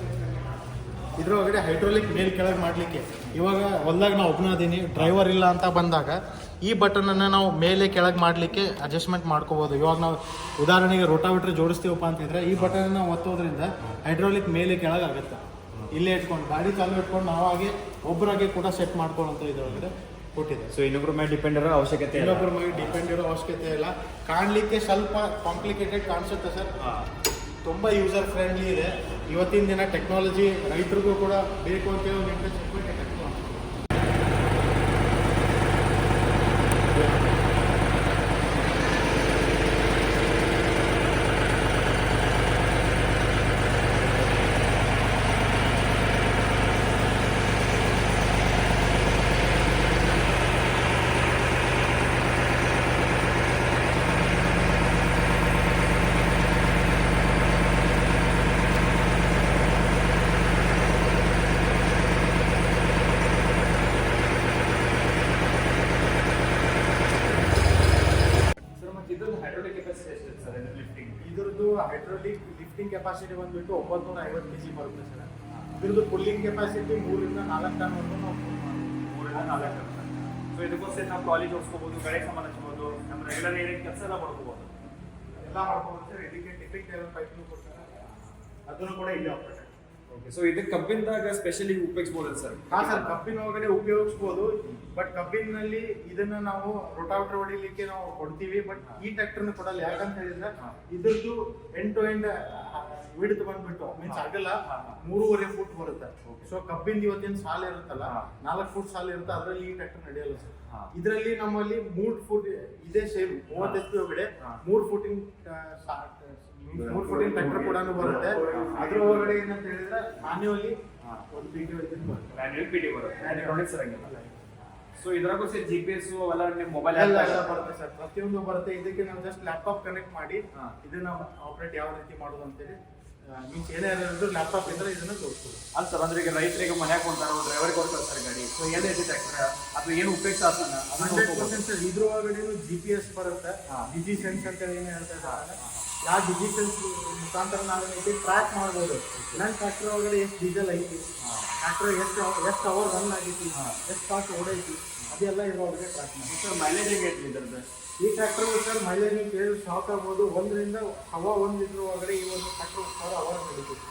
ಇದ್ರೊಳಗಡೆ ಹೈಡ್ರೋಲಿಕ್ ಮೇಲ್ ಕೆಳಗೆ ಮಾಡಲಿಕ್ಕೆ. ಇವಾಗ ಹೊಲ್ದಾಗ ನಾವು ಒಬ್ಬನಾದೀನಿ ಡ್ರೈವರ್ ಇಲ್ಲ ಅಂತ ಬಂದಾಗ ಈ ಬಟನನ್ನು ನಾವು ಮೇಲೆ ಕೆಳಗೆ ಮಾಡಲಿಕ್ಕೆ ಅಡ್ಜಸ್ಟ್ಮೆಂಟ್ ಮಾಡ್ಕೋಬೋದು. ಇವಾಗ ನಾವು ಉದಾಹರಣೆಗೆ ರೋಟಾವಿಟ್ರ್ ಜೋಡಿಸ್ತೀವಪ್ಪ ಅಂತಿದ್ರೆ ಈ ಬಟನ್ ಅನ್ನ ಒತ್ತೋದ್ರಿಂದ ಹೈಡ್ರೋಲಿಕ್ ಮೇಲೆ ಕೆಳಗೆ ಆಗುತ್ತೆ. ಇಲ್ಲೇ ಇಟ್ಕೊಂಡು ಗಾಡಿ ಚಾಲು ಇಟ್ಕೊಂಡು ನಾವಾಗೆ ಒಬ್ಬರಾಗೆ ಕೂಡ ಸೆಟ್ ಮಾಡ್ಕೊಳ್ಳೋಂಥ ಇದ್ರೊಳಗಡೆ ಕೊಟ್ಟಿದೆ. ಸೊ ಇನ್ನೊಬ್ಬರ ಮೇಲೆ ಡಿಪೆಂಡ್ ಇರೋ ಅವಶ್ಯಕತೆ ಇನ್ನೊಬ್ಬರ ಮೇಲೆ ಡಿಪೆಂಡ್ ಇರೋ ಅವಶ್ಯಕತೆ ಇಲ್ಲ. ಕಾಣಲಿಕ್ಕೆ ಸ್ವಲ್ಪ ಕಾಂಪ್ಲಿಕೇಟೆಡ್ ಕಾಣಿಸುತ್ತೆ ಸರ್. ತುಂಬ ಯೂಸರ್ ಫ್ರೆಂಡ್ಲಿ ಇದೆ. ಇವತ್ತಿನ ದಿನ ಟೆಕ್ನಾಲಜಿ ರೈತರಿಗೂ ಕೂಡ ಬೇಕು ಅಂತ ಹೇಳಿ ಒಂದು ಇಂಟ್ರೆಸ್ಟ್ ಸರ್ ಮತ್ತೆ ಇದ್ರದ್ದು ಹೈಡ್ರೋಲಿಕ್ ಕೆಪಾಸಿಟಿ ಎಷ್ಟು ಸರ್ ಲಿಫ್ಟಿಂಗ್ ಇದ್ರದ್ದು ಹೈಡ್ರೋಲಿಕ್ ಲಿಫ್ಟಿಂಗ್ ಕೆಪಾಸಿಟಿ ಬಂದ್ಬಿಟ್ಟು ಒಂಬತ್ತು ಐವತ್ತು ಕೆ ಜಿ ಬರುತ್ತೆ ಸರ್. ಇದ್ರದ್ದು ಪುಲ್ಲಿಂಗ್ ಕೆಪಾಸಿಟಿ ಮೂರಿಂದ ನಾಲ್ಕು pull ಮಾಡ್ಬೋದು. ಮೂರಿಂದ ನಾಲ್ಕು ಸೊ ಇದಕ್ಕೋಸ್ಕರ ನಾವು ಕಾಲೇಜ್ ಓಡಿಸ್ಕೋಬಹುದು ಗಡೆ ಸಮಾನ ಹಚ್ಬೋದು ನಮ್ಮ ರೆಗ್ಯುಲರ್ ಏರಿಯಾ ಕೆಲಸ ಎಲ್ಲ ಮಾಡ್ಕೋಬೋದು. ಎಲ್ಲ ಮಾಡ್ಕೋಬೋದು ಸರ್. ಇದಕ್ಕೆ ಟೇಬಲ್ ಪೈಪ್ನು ಕೊಡ್ತಾರೆ. ಅದನ್ನು ಕೂಡ ಇಲ್ಲಿ ಆಪರೇಟ್ ಓಕೆ ಸೊ ಇದು ಕಬ್ಬಿನದಾಗ ಸ್ಪೆಷಲಿ ಉಪಯೋಗಿಸ್ಬೋದು ಸರ್ ಹಾ ಸರ್ ಕಬ್ಬಿನ ಒಳಗಡೆ ಉಪಯೋಗಿಸ್ಬೋದು ಬಟ್ ಕಬ್ಬಿನಲ್ಲಿ ಇದನ್ನ ನಾವು ರೋಟಾವೇಟರ್ ಹೊಡಿಲಿಕ್ಕೆ ನಾವು ಕೊಡ್ತೀವಿ ಬಟ್ ಈ ಟ್ರ್ಯಾಕ್ಟರ್ನ ಕೊಡಲ್ಲ. ಯಾಕಂತ ಹೇಳಿದ್ರೆ ಇದ್ರದ್ದು ಎಂಡ್ ಟು ಎಂಡ್ ವಿಡ್ತ್ ಬಂದ್ಬಿಟ್ಟು ಮೀನ್ಸ್ ಆಗಲ್ಲ ಮೂರುವರೆ ಫುಟ್ ಬರುತ್ತೆ. ಸೊ ಕಬ್ಬಿನ ಇವತ್ತಿನ ಸಾಲ ಇರುತ್ತಲ್ಲ. ನಾಲ್ಕು ಫುಟ್ ಸಾಲ ಇರುತ್ತೆ ಅದರಲ್ಲಿ ಈ ಟ್ರ್ಯಾಕ್ಟರ್ ನಡೆಯಲ್ಲ ಸರ್. ಇದರಲ್ಲಿ ನಮ್ಮಲ್ಲಿ ಮೂರು ಫುಟ್ ಇದೇ ಸೇಮ್ ಮೂವತ್ತೆ ಒಳಗಡೆ ಮೂರು ಮೂರ್ ಫುಟಿಂಗ್ ಮೂರ್ ಫುಟಿಂಗ್ ಟ್ರ್ಯಾಕ್ಟರ್ ಕೂಡ ಬರುತ್ತೆ. ಅದ್ರ ಒಳಗಡೆ ಏನಂತ ಹೇಳಿದ್ರೆ ಮಾನ್ಯವಾಗಿ ಒಂದು ಪಿ ಟಿ ಮ್ಯಾನ್ಯಲ್ ಡಿ ಬರುತ್ತೆ. ಎಲೆಕ್ಟ್ರಾನಿಕ್ಸ್ ಇರಂಗಿಲ್ಲ ಸೊ ಇದ್ರಾಗೂ ಸರ್ ಜಿ ಪಿ ಎಸ್ ಅವೆಲ್ಲ ನಿಮ್ಮ ಮೊಬೈಲ್ ಎಲ್ಲ ಎಲ್ಲ ಬರುತ್ತೆ ಸರ್. ಪ್ರತಿಯೊಂದು ಬರುತ್ತೆ. ಇದಕ್ಕೆ ನಾವು ಜಸ್ಟ್ ಲ್ಯಾಪ್ಟಾಪ್ ಕನೆಕ್ಟ್ ಮಾಡಿ. ಇದನ್ನ ಆಪರೇಟ್ ಯಾವ ರೀತಿ ಮಾಡೋದು ಅಂತೇಳಿ ಮೀನ್ಸ್ ಏನೇ ಇರೋದು ಲ್ಯಾಪ್ಟಾಪ್ ಇದ್ರೆ ಇದನ್ನ ತೋರಿಸ್ಬೋದು. ಅಲ್ಲ ಸರ್ ಅಂದ್ರೆ ಈಗ ರೈತರಿಗೆ ಮನ್ಯಾಗ ಕೊಡ್ತಾರ ಡ್ರೈವರ್ ಕೊಡ್ತಾರೆ ಸರ್ ಗಾಡಿ. ಸೊ ಏನೈತಿ ಟ್ರ್ಯಾಕ್ಟರ್ ಅಥವಾ ಏನು ಉಪಯೋಗ ಆಗ್ತಾನ? ಹಂಡ್ರೆಡ್. ಪರ್ಸೆಂಟ್ ಸರ್ ಇದ್ರ ಜಿ ಪಿ ಎಸ್ ಬರುತ್ತೆ. ಡಿಜಿ ಸೆನ್ಸ್ ಅಂತ ಏನು ಹೇಳ್ತಾ ಇದ್ದಾರೆ. ಯಾವ ಡಿಜಿಟಲ್ ಮುಖಾಂತರ ನಾವೇನೈತಿ ಟ್ರ್ಯಾಕ್ ಮಾಡ್ಬೋದು. ನನ್ನ ಟ್ರ್ಯಾಕ್ಟರ್ ಒಳಗಡೆ ಎಷ್ಟು ಡೀಸೆಲ್ ಐತಿ? ಟ್ರ್ಯಾಕ್ಟರ್ ಎಷ್ಟು ಎಷ್ಟು ಅವರ್ ರನ್ ಆಗೈತಿ? ಎಷ್ಟು ಕಾಸ್ಟ್ ಓಡೈತಿ? ಅದೆಲ್ಲ ಇರೋರಿಗೆ ಟ್ರ್ಯಾಕ್ ಮಾಡಿ ಸರ್ ಮೈಲೇಜ್ ಹೇಗೆ ಐತ್ರಿ ಇದ್ರದ್ದು? ಈ ಟ್ರ್ಯಾಕ್ಟರ್ ಸರ್ ಮೈಲೇಜ್ ನೀವು ಕೇಳಿ ಶಾಕ್ ಆಗ್ಬೋದು. ಒಂದರಿಂದ ಹವಾ ಒಂದು ಲೀಟ್ರ್ ಒಳಗಡೆ ಈ ಒಂದು ಟ್ರ್ಯಾಕ್ಟರ್ ಸಾವಿರ ಅವರ್ ನಡೀತೈತಿ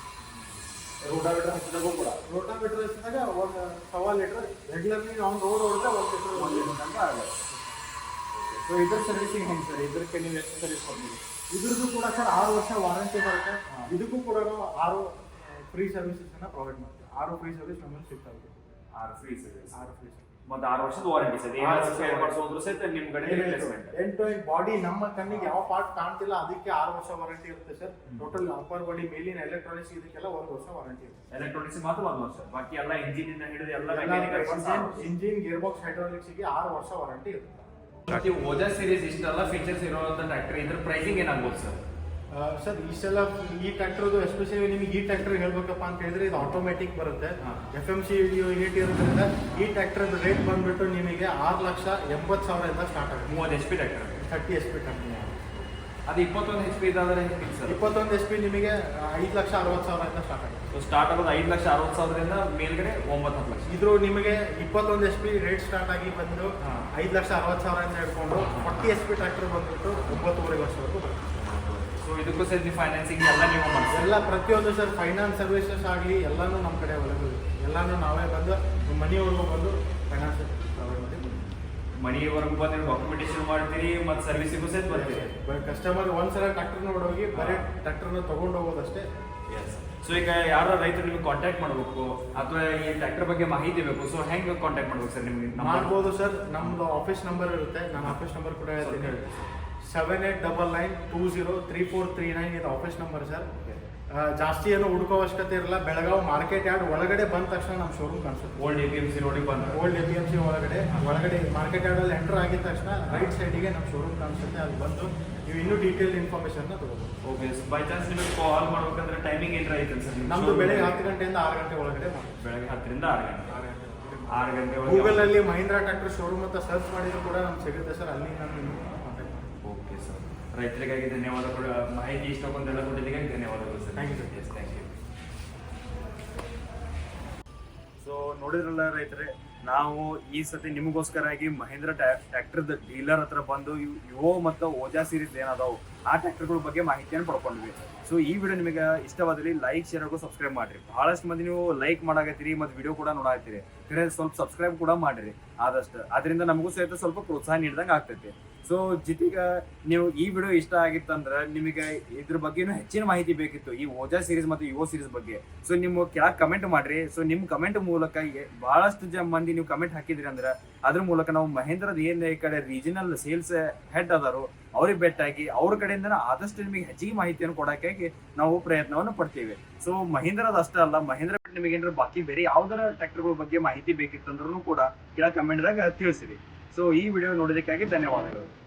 ರೋಟಾವೇಟರ್ ಹಚ್ಚಿದಾಗೂ ಕೂಡ? ರೋಟಾಮೀಟರ್ ಹಚ್ಚಿದಾಗ ಒಂದು ಸವಾ ಲೀಟರ್ ರೆಗ್ಯುಲರ್ಲಿ ನಾವು ರೋಡ್ ಹೊಡೆದ್ರೆ ಒಂದು ಲೀಟ್ರ್ ಒಂದು ಲೀಟ್ರ್ ಅಂತ ಆಗುತ್ತೆ. ಸೊ ಇದ್ರ ಸರ್ವಿಸಿಂಗ್ ಹೆಂಗೆ ಸರ್? ಇದಕ್ಕೆ ನೀವು ಎಷ್ಟು ಸರ್ವಿಸ್ ಕೊಡ್ತೀವಿ ಇದ್ರದ್ದು ಕೂಡ ಸರ್ ಆರು ವರ್ಷ ವಾರಂಟಿ ಬರುತ್ತೆ. ಇದಕ್ಕೂ ಕೂಡ ಆರು ಫ್ರೀ ಸರ್ವಿಸಸ್ ಅನ್ನ ಪ್ರೊವೈಡ್ ಮಾಡ್ತೀವಿ. ಆರು ಫ್ರೀ ಸರ್ವಿಸ್ ನಮ್ಮಲ್ಲಿ ಸಿಗ್ತಾವೆ ಆರು ಫ್ರೀ ಸರ್ವಿಸ್ ಆರು ಫ್ರೀ ಮತ್ತೆ ಆರು ವರ್ಷದ ವಾರಂಟಿ ಸರ್. ಆರು ಏನು ವರ್ಷದ ಸ್ಪೇರ್ ಮಾಡಿಸೋದ್ರು ಸಹಿತ ನಿಮ್ಮ ಕಡೆ ರಿಪ್ಲೇಸ್ಮೆಂಟ್ ಎಂಡ್ ಟು ಬಾಡಿ ನಮ್ಮ ಕಣ್ಣಿಗೆ ಯಾವ ಪಾರ್ಟ್ ಕಾಣ್ತಿಲ್ಲ ಅದಕ್ಕೆ ಆರು ವರ್ಷ ವಾರಂಟಿ ಇರುತ್ತೆ ಸರ್. ಟೋಟಲ್ ಅಪ್ಪರ್ ಬಾಡಿ ಮೇಲಿನ ಎಲೆಕ್ಟ್ರಾನಿಕ್ಸ್ ಇದಕ್ಕೆಲ್ಲ ಒಂದು ವರ್ಷ ವಾರಂಟಿ ಇರುತ್ತೆ. ಎಲೆಕ್ಟ್ರಾನಿಕ್ಸ್ ಮಾತ್ರ ಒಂದು ವರ್ಷ. ಬಾಕಿ ಎಲ್ಲ ಇಂಜಿನ್ ಇಂದ ಹಿಡಿದು ಎಲ್ಲ ಇಂಜಿನ್ ಗೇರ್ ಬಾಕ್ಸ್ ಹೈಡ್ರಾಲಿಕ್ಸ್ಗೆ ಆರು ವರ್ಷ ವಾರಂಟಿ ಇರುತ್ತೆ. ಓಜಾ ಸೀರೀಸ್ ಇಷ್ಟೆಲ್ಲ ಫೀಚರ್ಸ್ ಇರುವಂತ ಟ್ರ್ಯಾಕ್ಟರ್ ಇದ್ರ ಪ್ರೈಸಿಂಗ್ ಏನಾಗ್ಬೋದು ಸರ್ ಸರ್ ಇಷ್ಟೆಲ್ಲ ಈ ಟ್ರ್ಯಾಕ್ಟರ್ದು ಎಸ್ಪೆಷಲಿ ನಿಮಗೆ ಈ ಟ್ರ್ಯಾಕ್ಟರ್ ಹೇಳ್ಬೇಕಪ್ಪ ಅಂತ ಹೇಳಿದ್ರೆ ಇದು ಆಟೋಮೆಟಿಕ್ ಬರುತ್ತೆ. ಎಫ್ ಎಂ ಸಿ ಯೂನಿಟ್ ಇರೋದ್ರಿಂದ ಈ ಟ್ರ್ಯಾಕ್ಟರ್ ರೇಟ್ ಬಂದ್ಬಿಟ್ಟು ನಿಮಗೆ ಆರು ಲಕ್ಷ ಎಂಬತ್ತು ಸಾವಿರದಿಂದ ಸ್ಟಾರ್ಟ್ ಆಗುತ್ತೆ. ಮೂವತ್ತು H P tractor thirty H P tractor ಅದು ಇಪ್ಪತ್ತೊಂದು ಎಚ್ ಪಿ ಇದಾದ್ರೆ ಸರ್ ಇಪ್ಪತ್ತೊಂದು ಎಚ್ ಪಿ ನಿಮಗೆ ಐದು ಲಕ್ಷ ಅರವತ್ತು ಸಾವಿರದಿಂದ ಸ್ಟಾರ್ಟ್ ಆಗುತ್ತೆ. ಸೊ ಸ್ಟಾರ್ಟ್ ಆಗೋದು ಐದು ಲಕ್ಷ ಅರವತ್ತು ಸಾವಿರದಿಂದ ಮೇಲ್ಗಡೆ ಒಂಬತ್ತು ಲಕ್ಷ. ಇದ್ರು ನಿಮಗೆ ಇಪ್ಪತ್ತೊಂದು ಎಚ್ ಪಿ ರೇಟ್ ಸ್ಟಾರ್ಟ್ ಆಗಿ ಬಂದು. ಐದು ಲಕ್ಷ ಅರವತ್ತು ಸಾವಿರ ಅಂತ ಹಿಡ್ಕೊಂಡು ಫಾರ್ಟಿ ಎಚ್ ಪಿ ಟ್ರ್ಯಾಕ್ಟರ್ ಬಂದ್ಬಿಟ್ಟು ಒಂಬತ್ತುವರೆ ವರ್ಷವರೆಗೂ ಬರುತ್ತೆ. ಸೊ ಇದಕ್ಕೂ ಸೇರಿ ಫೈನಾನ್ಸಿಂಗ್ ಎಲ್ಲ ನೀವು ಮಾಡ್ತೀವಿ ಎಲ್ಲ ಪ್ರತಿಯೊಂದು ಸರ್ ಫೈನಾನ್ಸ್ ಸರ್ವಿಸಸ್ ಆಗಲಿ ಎಲ್ಲಾನು ನಮ್ಮ ಕಡೆ ಒಳಗೆ ಎಲ್ಲಾನು ನಾವೇ ಬಂದು ಮನೆಯವ್ರಿಗೂ ಮನೆಯವರೆಗೂ ಬಂದು ಫೈನಾನ್ಸ್ ಪ್ರೊವೈಡ್ ಮಾಡಿ ಮನೆಯವರೆಗೂ ಬಂದು ಡಾಕ್ಯುಮೆಂಟೇಶನ್ ಮಾಡ್ತೀರಿ ಮತ್ತು ಸರ್ವಿಸಿಗೂ ಸಹಿತ ಬರ್ತೀರಿ. ಕಸ್ಟಮರ್ ಒಂದ್ಸಲ ಟ್ರ್ಯಾಕ್ಟರ್ ನೋಡೋಗಿ ಬರೀ ಟ್ರ್ಯಾಕ್ಟರ್ನ ತಗೊಂಡು ಹೋಗೋದಷ್ಟೇ. ಸೊ ಈಗ ಯಾರ ರೈತರು ನಿಮ್ಗೆ ಕಾಂಟ್ಯಾಕ್ಟ್ ಮಾಡಬೇಕು ಅಥವಾ ಈ ಟ್ರ್ಯಾಕ್ಟರ್ ಬಗ್ಗೆ ಮಾಹಿತಿ ಬೇಕು ಸೊ ಹೆಂಗೆ ಕಾಂಟ್ಯಾಕ್ಟ್ ಮಾಡ್ಬೇಕು ಸರ್ ನಿಮ್ಗೆ? ಮಾಡ್ಬೋದು ಸರ್ ನಮ್ದು ಆಫೀಸ್ ನಂಬರ್ ಇರುತ್ತೆ. ನಾನು ಆಫೀಸ್ ನಂಬರ್ ಕೂಡ ಹೇಳ್ತೀನಿ. Seven eight double nine two zero three four three nine ಇದು ಆಫೀಸ್ ನಂಬರ್ ಸರ್ ಜಾಸ್ತಿ ಏನು ಹುಡುಕೋ ಅವಶ್ಯಕತೆ ಇರಲ್ಲ. ಬೆಳಗಾವಿ ಮಾರ್ಕೆಟ್ ಯಾರ್ಡ್ ಒಳಗಡೆ ಬಂದ ತಕ್ಷಣ ನಮ್ಮ ಶೋರೂಮ್ ಕಾಣಿಸುತ್ತೆ. Old A P M C ರೋಡಿಗೆ ಬಂದ. Old A P M C ಒಳಗಡೆ ಒಳಗಡೆ ಮಾರ್ಕೆಟ್ ಯಾರ್ಡಲ್ಲಿ ಎಂಟರ್ ಆಗಿದ ತಕ್ಷಣ ರೈಟ್ ಸೈಡಿಗೆ ನಮ್ಮ ಶೋರೂಮ್ ಕಾಣಿಸುತ್ತೆ. ಅಲ್ಲಿ ಬಂದು ನೀವು ಇನ್ನೂ ಡೀಟೇಲ್ ಇನ್ಫಾರ್ಮೇಷನ್ನ ತಗೋಬೋದು. ಓಕೆ ಬೈ ಚಾನ್ಸ್ ನಿಮಗೆ ಕಾಲ್ ಮಾಡ್ಬೇಕಂದ್ರೆ ಟೈಮಿಂಗ್ ಏನಾರ ಐತೆ ಸರ್ ನಮ್ದು? ಬೆಳಗ್ಗೆ ಹತ್ತು ಗಂಟೆಯಿಂದ ಆರು ಗಂಟೆ ಒಳಗಡೆ. ಬೆಳಗ್ಗೆ ಹತ್ತರಿಂದ ಆರು ಗಂಟೆ. ಆರು ಗಂಟೆ ಗೂಗಲಲ್ಲಿ ಆರು ಗಂಟೆ ಗೂಗಲ್ ಅಲ್ಲಿ ಮಹೀಂದ್ರಾ ಟ್ರ್ಯಾಕ್ಟರ್ ಶೋರೂಮ್ ಅಂತ ಸರ್ಚ್ ಮಾಡಿದ್ರು ಕೂಡ ನಮ್ಗೆ ಸಿಗುತ್ತೆ ಸರ್. ಅಲ್ಲಿ ನಾನು ಕಾಂಟ್ಯಾಕ್ಟ್ ಮಾಡ್ತೀನಿ ಓಕೆ ಸರ್ ರೈತರಿಗಾಗಿ ಧನ್ಯವಾದಗಳು ಮಾಹಿತಿ ಇಷ್ಟಕ್ಕೊಂದೆಲ್ಲ ಕೊಟ್ಟಿದ್ದಕ್ಕೆ ಧನ್ಯವಾದಗಳು sir. Thank you. Yes thank you so ನೋಡಿದ್ರಲ್ಲ ರೈತರೇ, ನಾವು ಈ ಸತಿ ನಿಮಗೋಸ್ಕರಾಗಿ ಮಹೇಂದ್ರ ಟ್ರ್ಯಾಕ್ಟರ್ದ ಡೀಲರ್ ಹತ್ರ ಬಂದು ಯುವೋ ಮತ್ತು ಓಜಾ ಸೀರೀಸ್ ಏನದಾವು, ಆ ಟ್ರ್ಯಾಕ್ಟರ್ಗಳ ಬಗ್ಗೆ ಮಾಹಿತಿಯನ್ನು ಪಡ್ಕೊಂಡ್ವಿ. ಸೊ ಈ ವಿಡಿಯೋ ನಿಮಗೆ ಇಷ್ಟವಾದಲ್ಲಿ ಲೈಕ್ ಶೇರ್ ಹಾಗೂ ಸಬ್ಸ್ಕ್ರೈಬ್ ಮಾಡಿರಿ. ಬಹಳಷ್ಟು ಮಂದಿ ನೀವು ಲೈಕ್ ಮಾಡಾಕತ್ತೀರಿ, ಮತ್ತು ವಿಡಿಯೋ ಕೂಡ ನೋಡಾಕತ್ತೀರಿ. ಕರೆ, ಸ್ವಲ್ಪ ಸಬ್ಸ್ಕ್ರೈಬ್ ಕೂಡ ಮಾಡಿರಿ. ಆದಷ್ಟು. ಅದರಿಂದ ನಮಗೂ ಸಹಿತ ಸ್ವಲ್ಪ ಪ್ರೋತ್ಸಾಹ ನೀಡಿದಂಗೆ ಆಗ್ತೈತಿ. ಸೊ ಜೊತೆಗೆ ನೀವು ಈ ವಿಡಿಯೋ ಇಷ್ಟ ಆಗಿತ್ತಂದ್ರೆ ನಿಮಗೆ ಇದ್ರ ಬಗ್ಗೆ ಹೆಚ್ಚಿನ ಮಾಹಿತಿ ಬೇಕಿತ್ತು. ಈ ಓಜಾ ಸೀರೀಸ್ ಮತ್ತು ಯುವ ಸೀರೀಸ್ ಬಗ್ಗೆ. ಸೊ ನಿಮ್ಮ ಕೆಳಗೆ ಕಮೆಂಟ್ ಮಾಡ್ರಿ. ಸೊ ನಿಮ್ಮ ಕಮೆಂಟ್ ಮೂಲಕ ಬಹಳಷ್ಟು ಜನ ಮಂದಿ ನೀವು ಕಮೆಂಟ್ ಹಾಕಿದ್ರಿ ಅಂದ್ರೆ ಅದ್ರ ಮೂಲಕ ನಾವು ಮಹೇಂದ್ರದ ಏನ್ ಈ ಕಡೆ ರೀಜನಲ್ ಸೇಲ್ಸ್ ಹೆಡ್ ಅದಾರು ಅವ್ರಿಗೆ ಭೇಟಿಯಾಗಿ ಅವ್ರ ಕಡೆಯಿಂದ ಆದಷ್ಟು ನಿಮಗೆ ಹೆಚ್ಚಿಗೆ ಮಾಹಿತಿಯನ್ನು ಕೊಡಕ್ಕಾಗಿ ನಾವು ಪ್ರಯತ್ನವನ್ನು ಪಡ್ತೀವಿ. ಸೊ ಮಹೇಂದ್ರದ ಅಷ್ಟೇ ಅಲ್ಲ. ಮಹೇಂದ್ರ ನಿಮಗೆ ಏನಾದ್ರು ಬಾಕಿ ಬೇರೆ ಯಾವ್ದಾರ ಟ್ರ್ಯಾಕ್ಟರ್ಗಳ ಬಗ್ಗೆ ಮಾಹಿತಿ ಬೇಕಿತ್ತಂದ್ರೂ ಕೂಡ ಕೆಳ ಕಮೆಂಟ್ದಾಗ ತಿಳಿಸಿರಿ. ಸೊ ಈ ವಿಡಿಯೋ ನೋಡೋದಕ್ಕಾಗಿ ಧನ್ಯವಾದಗಳು.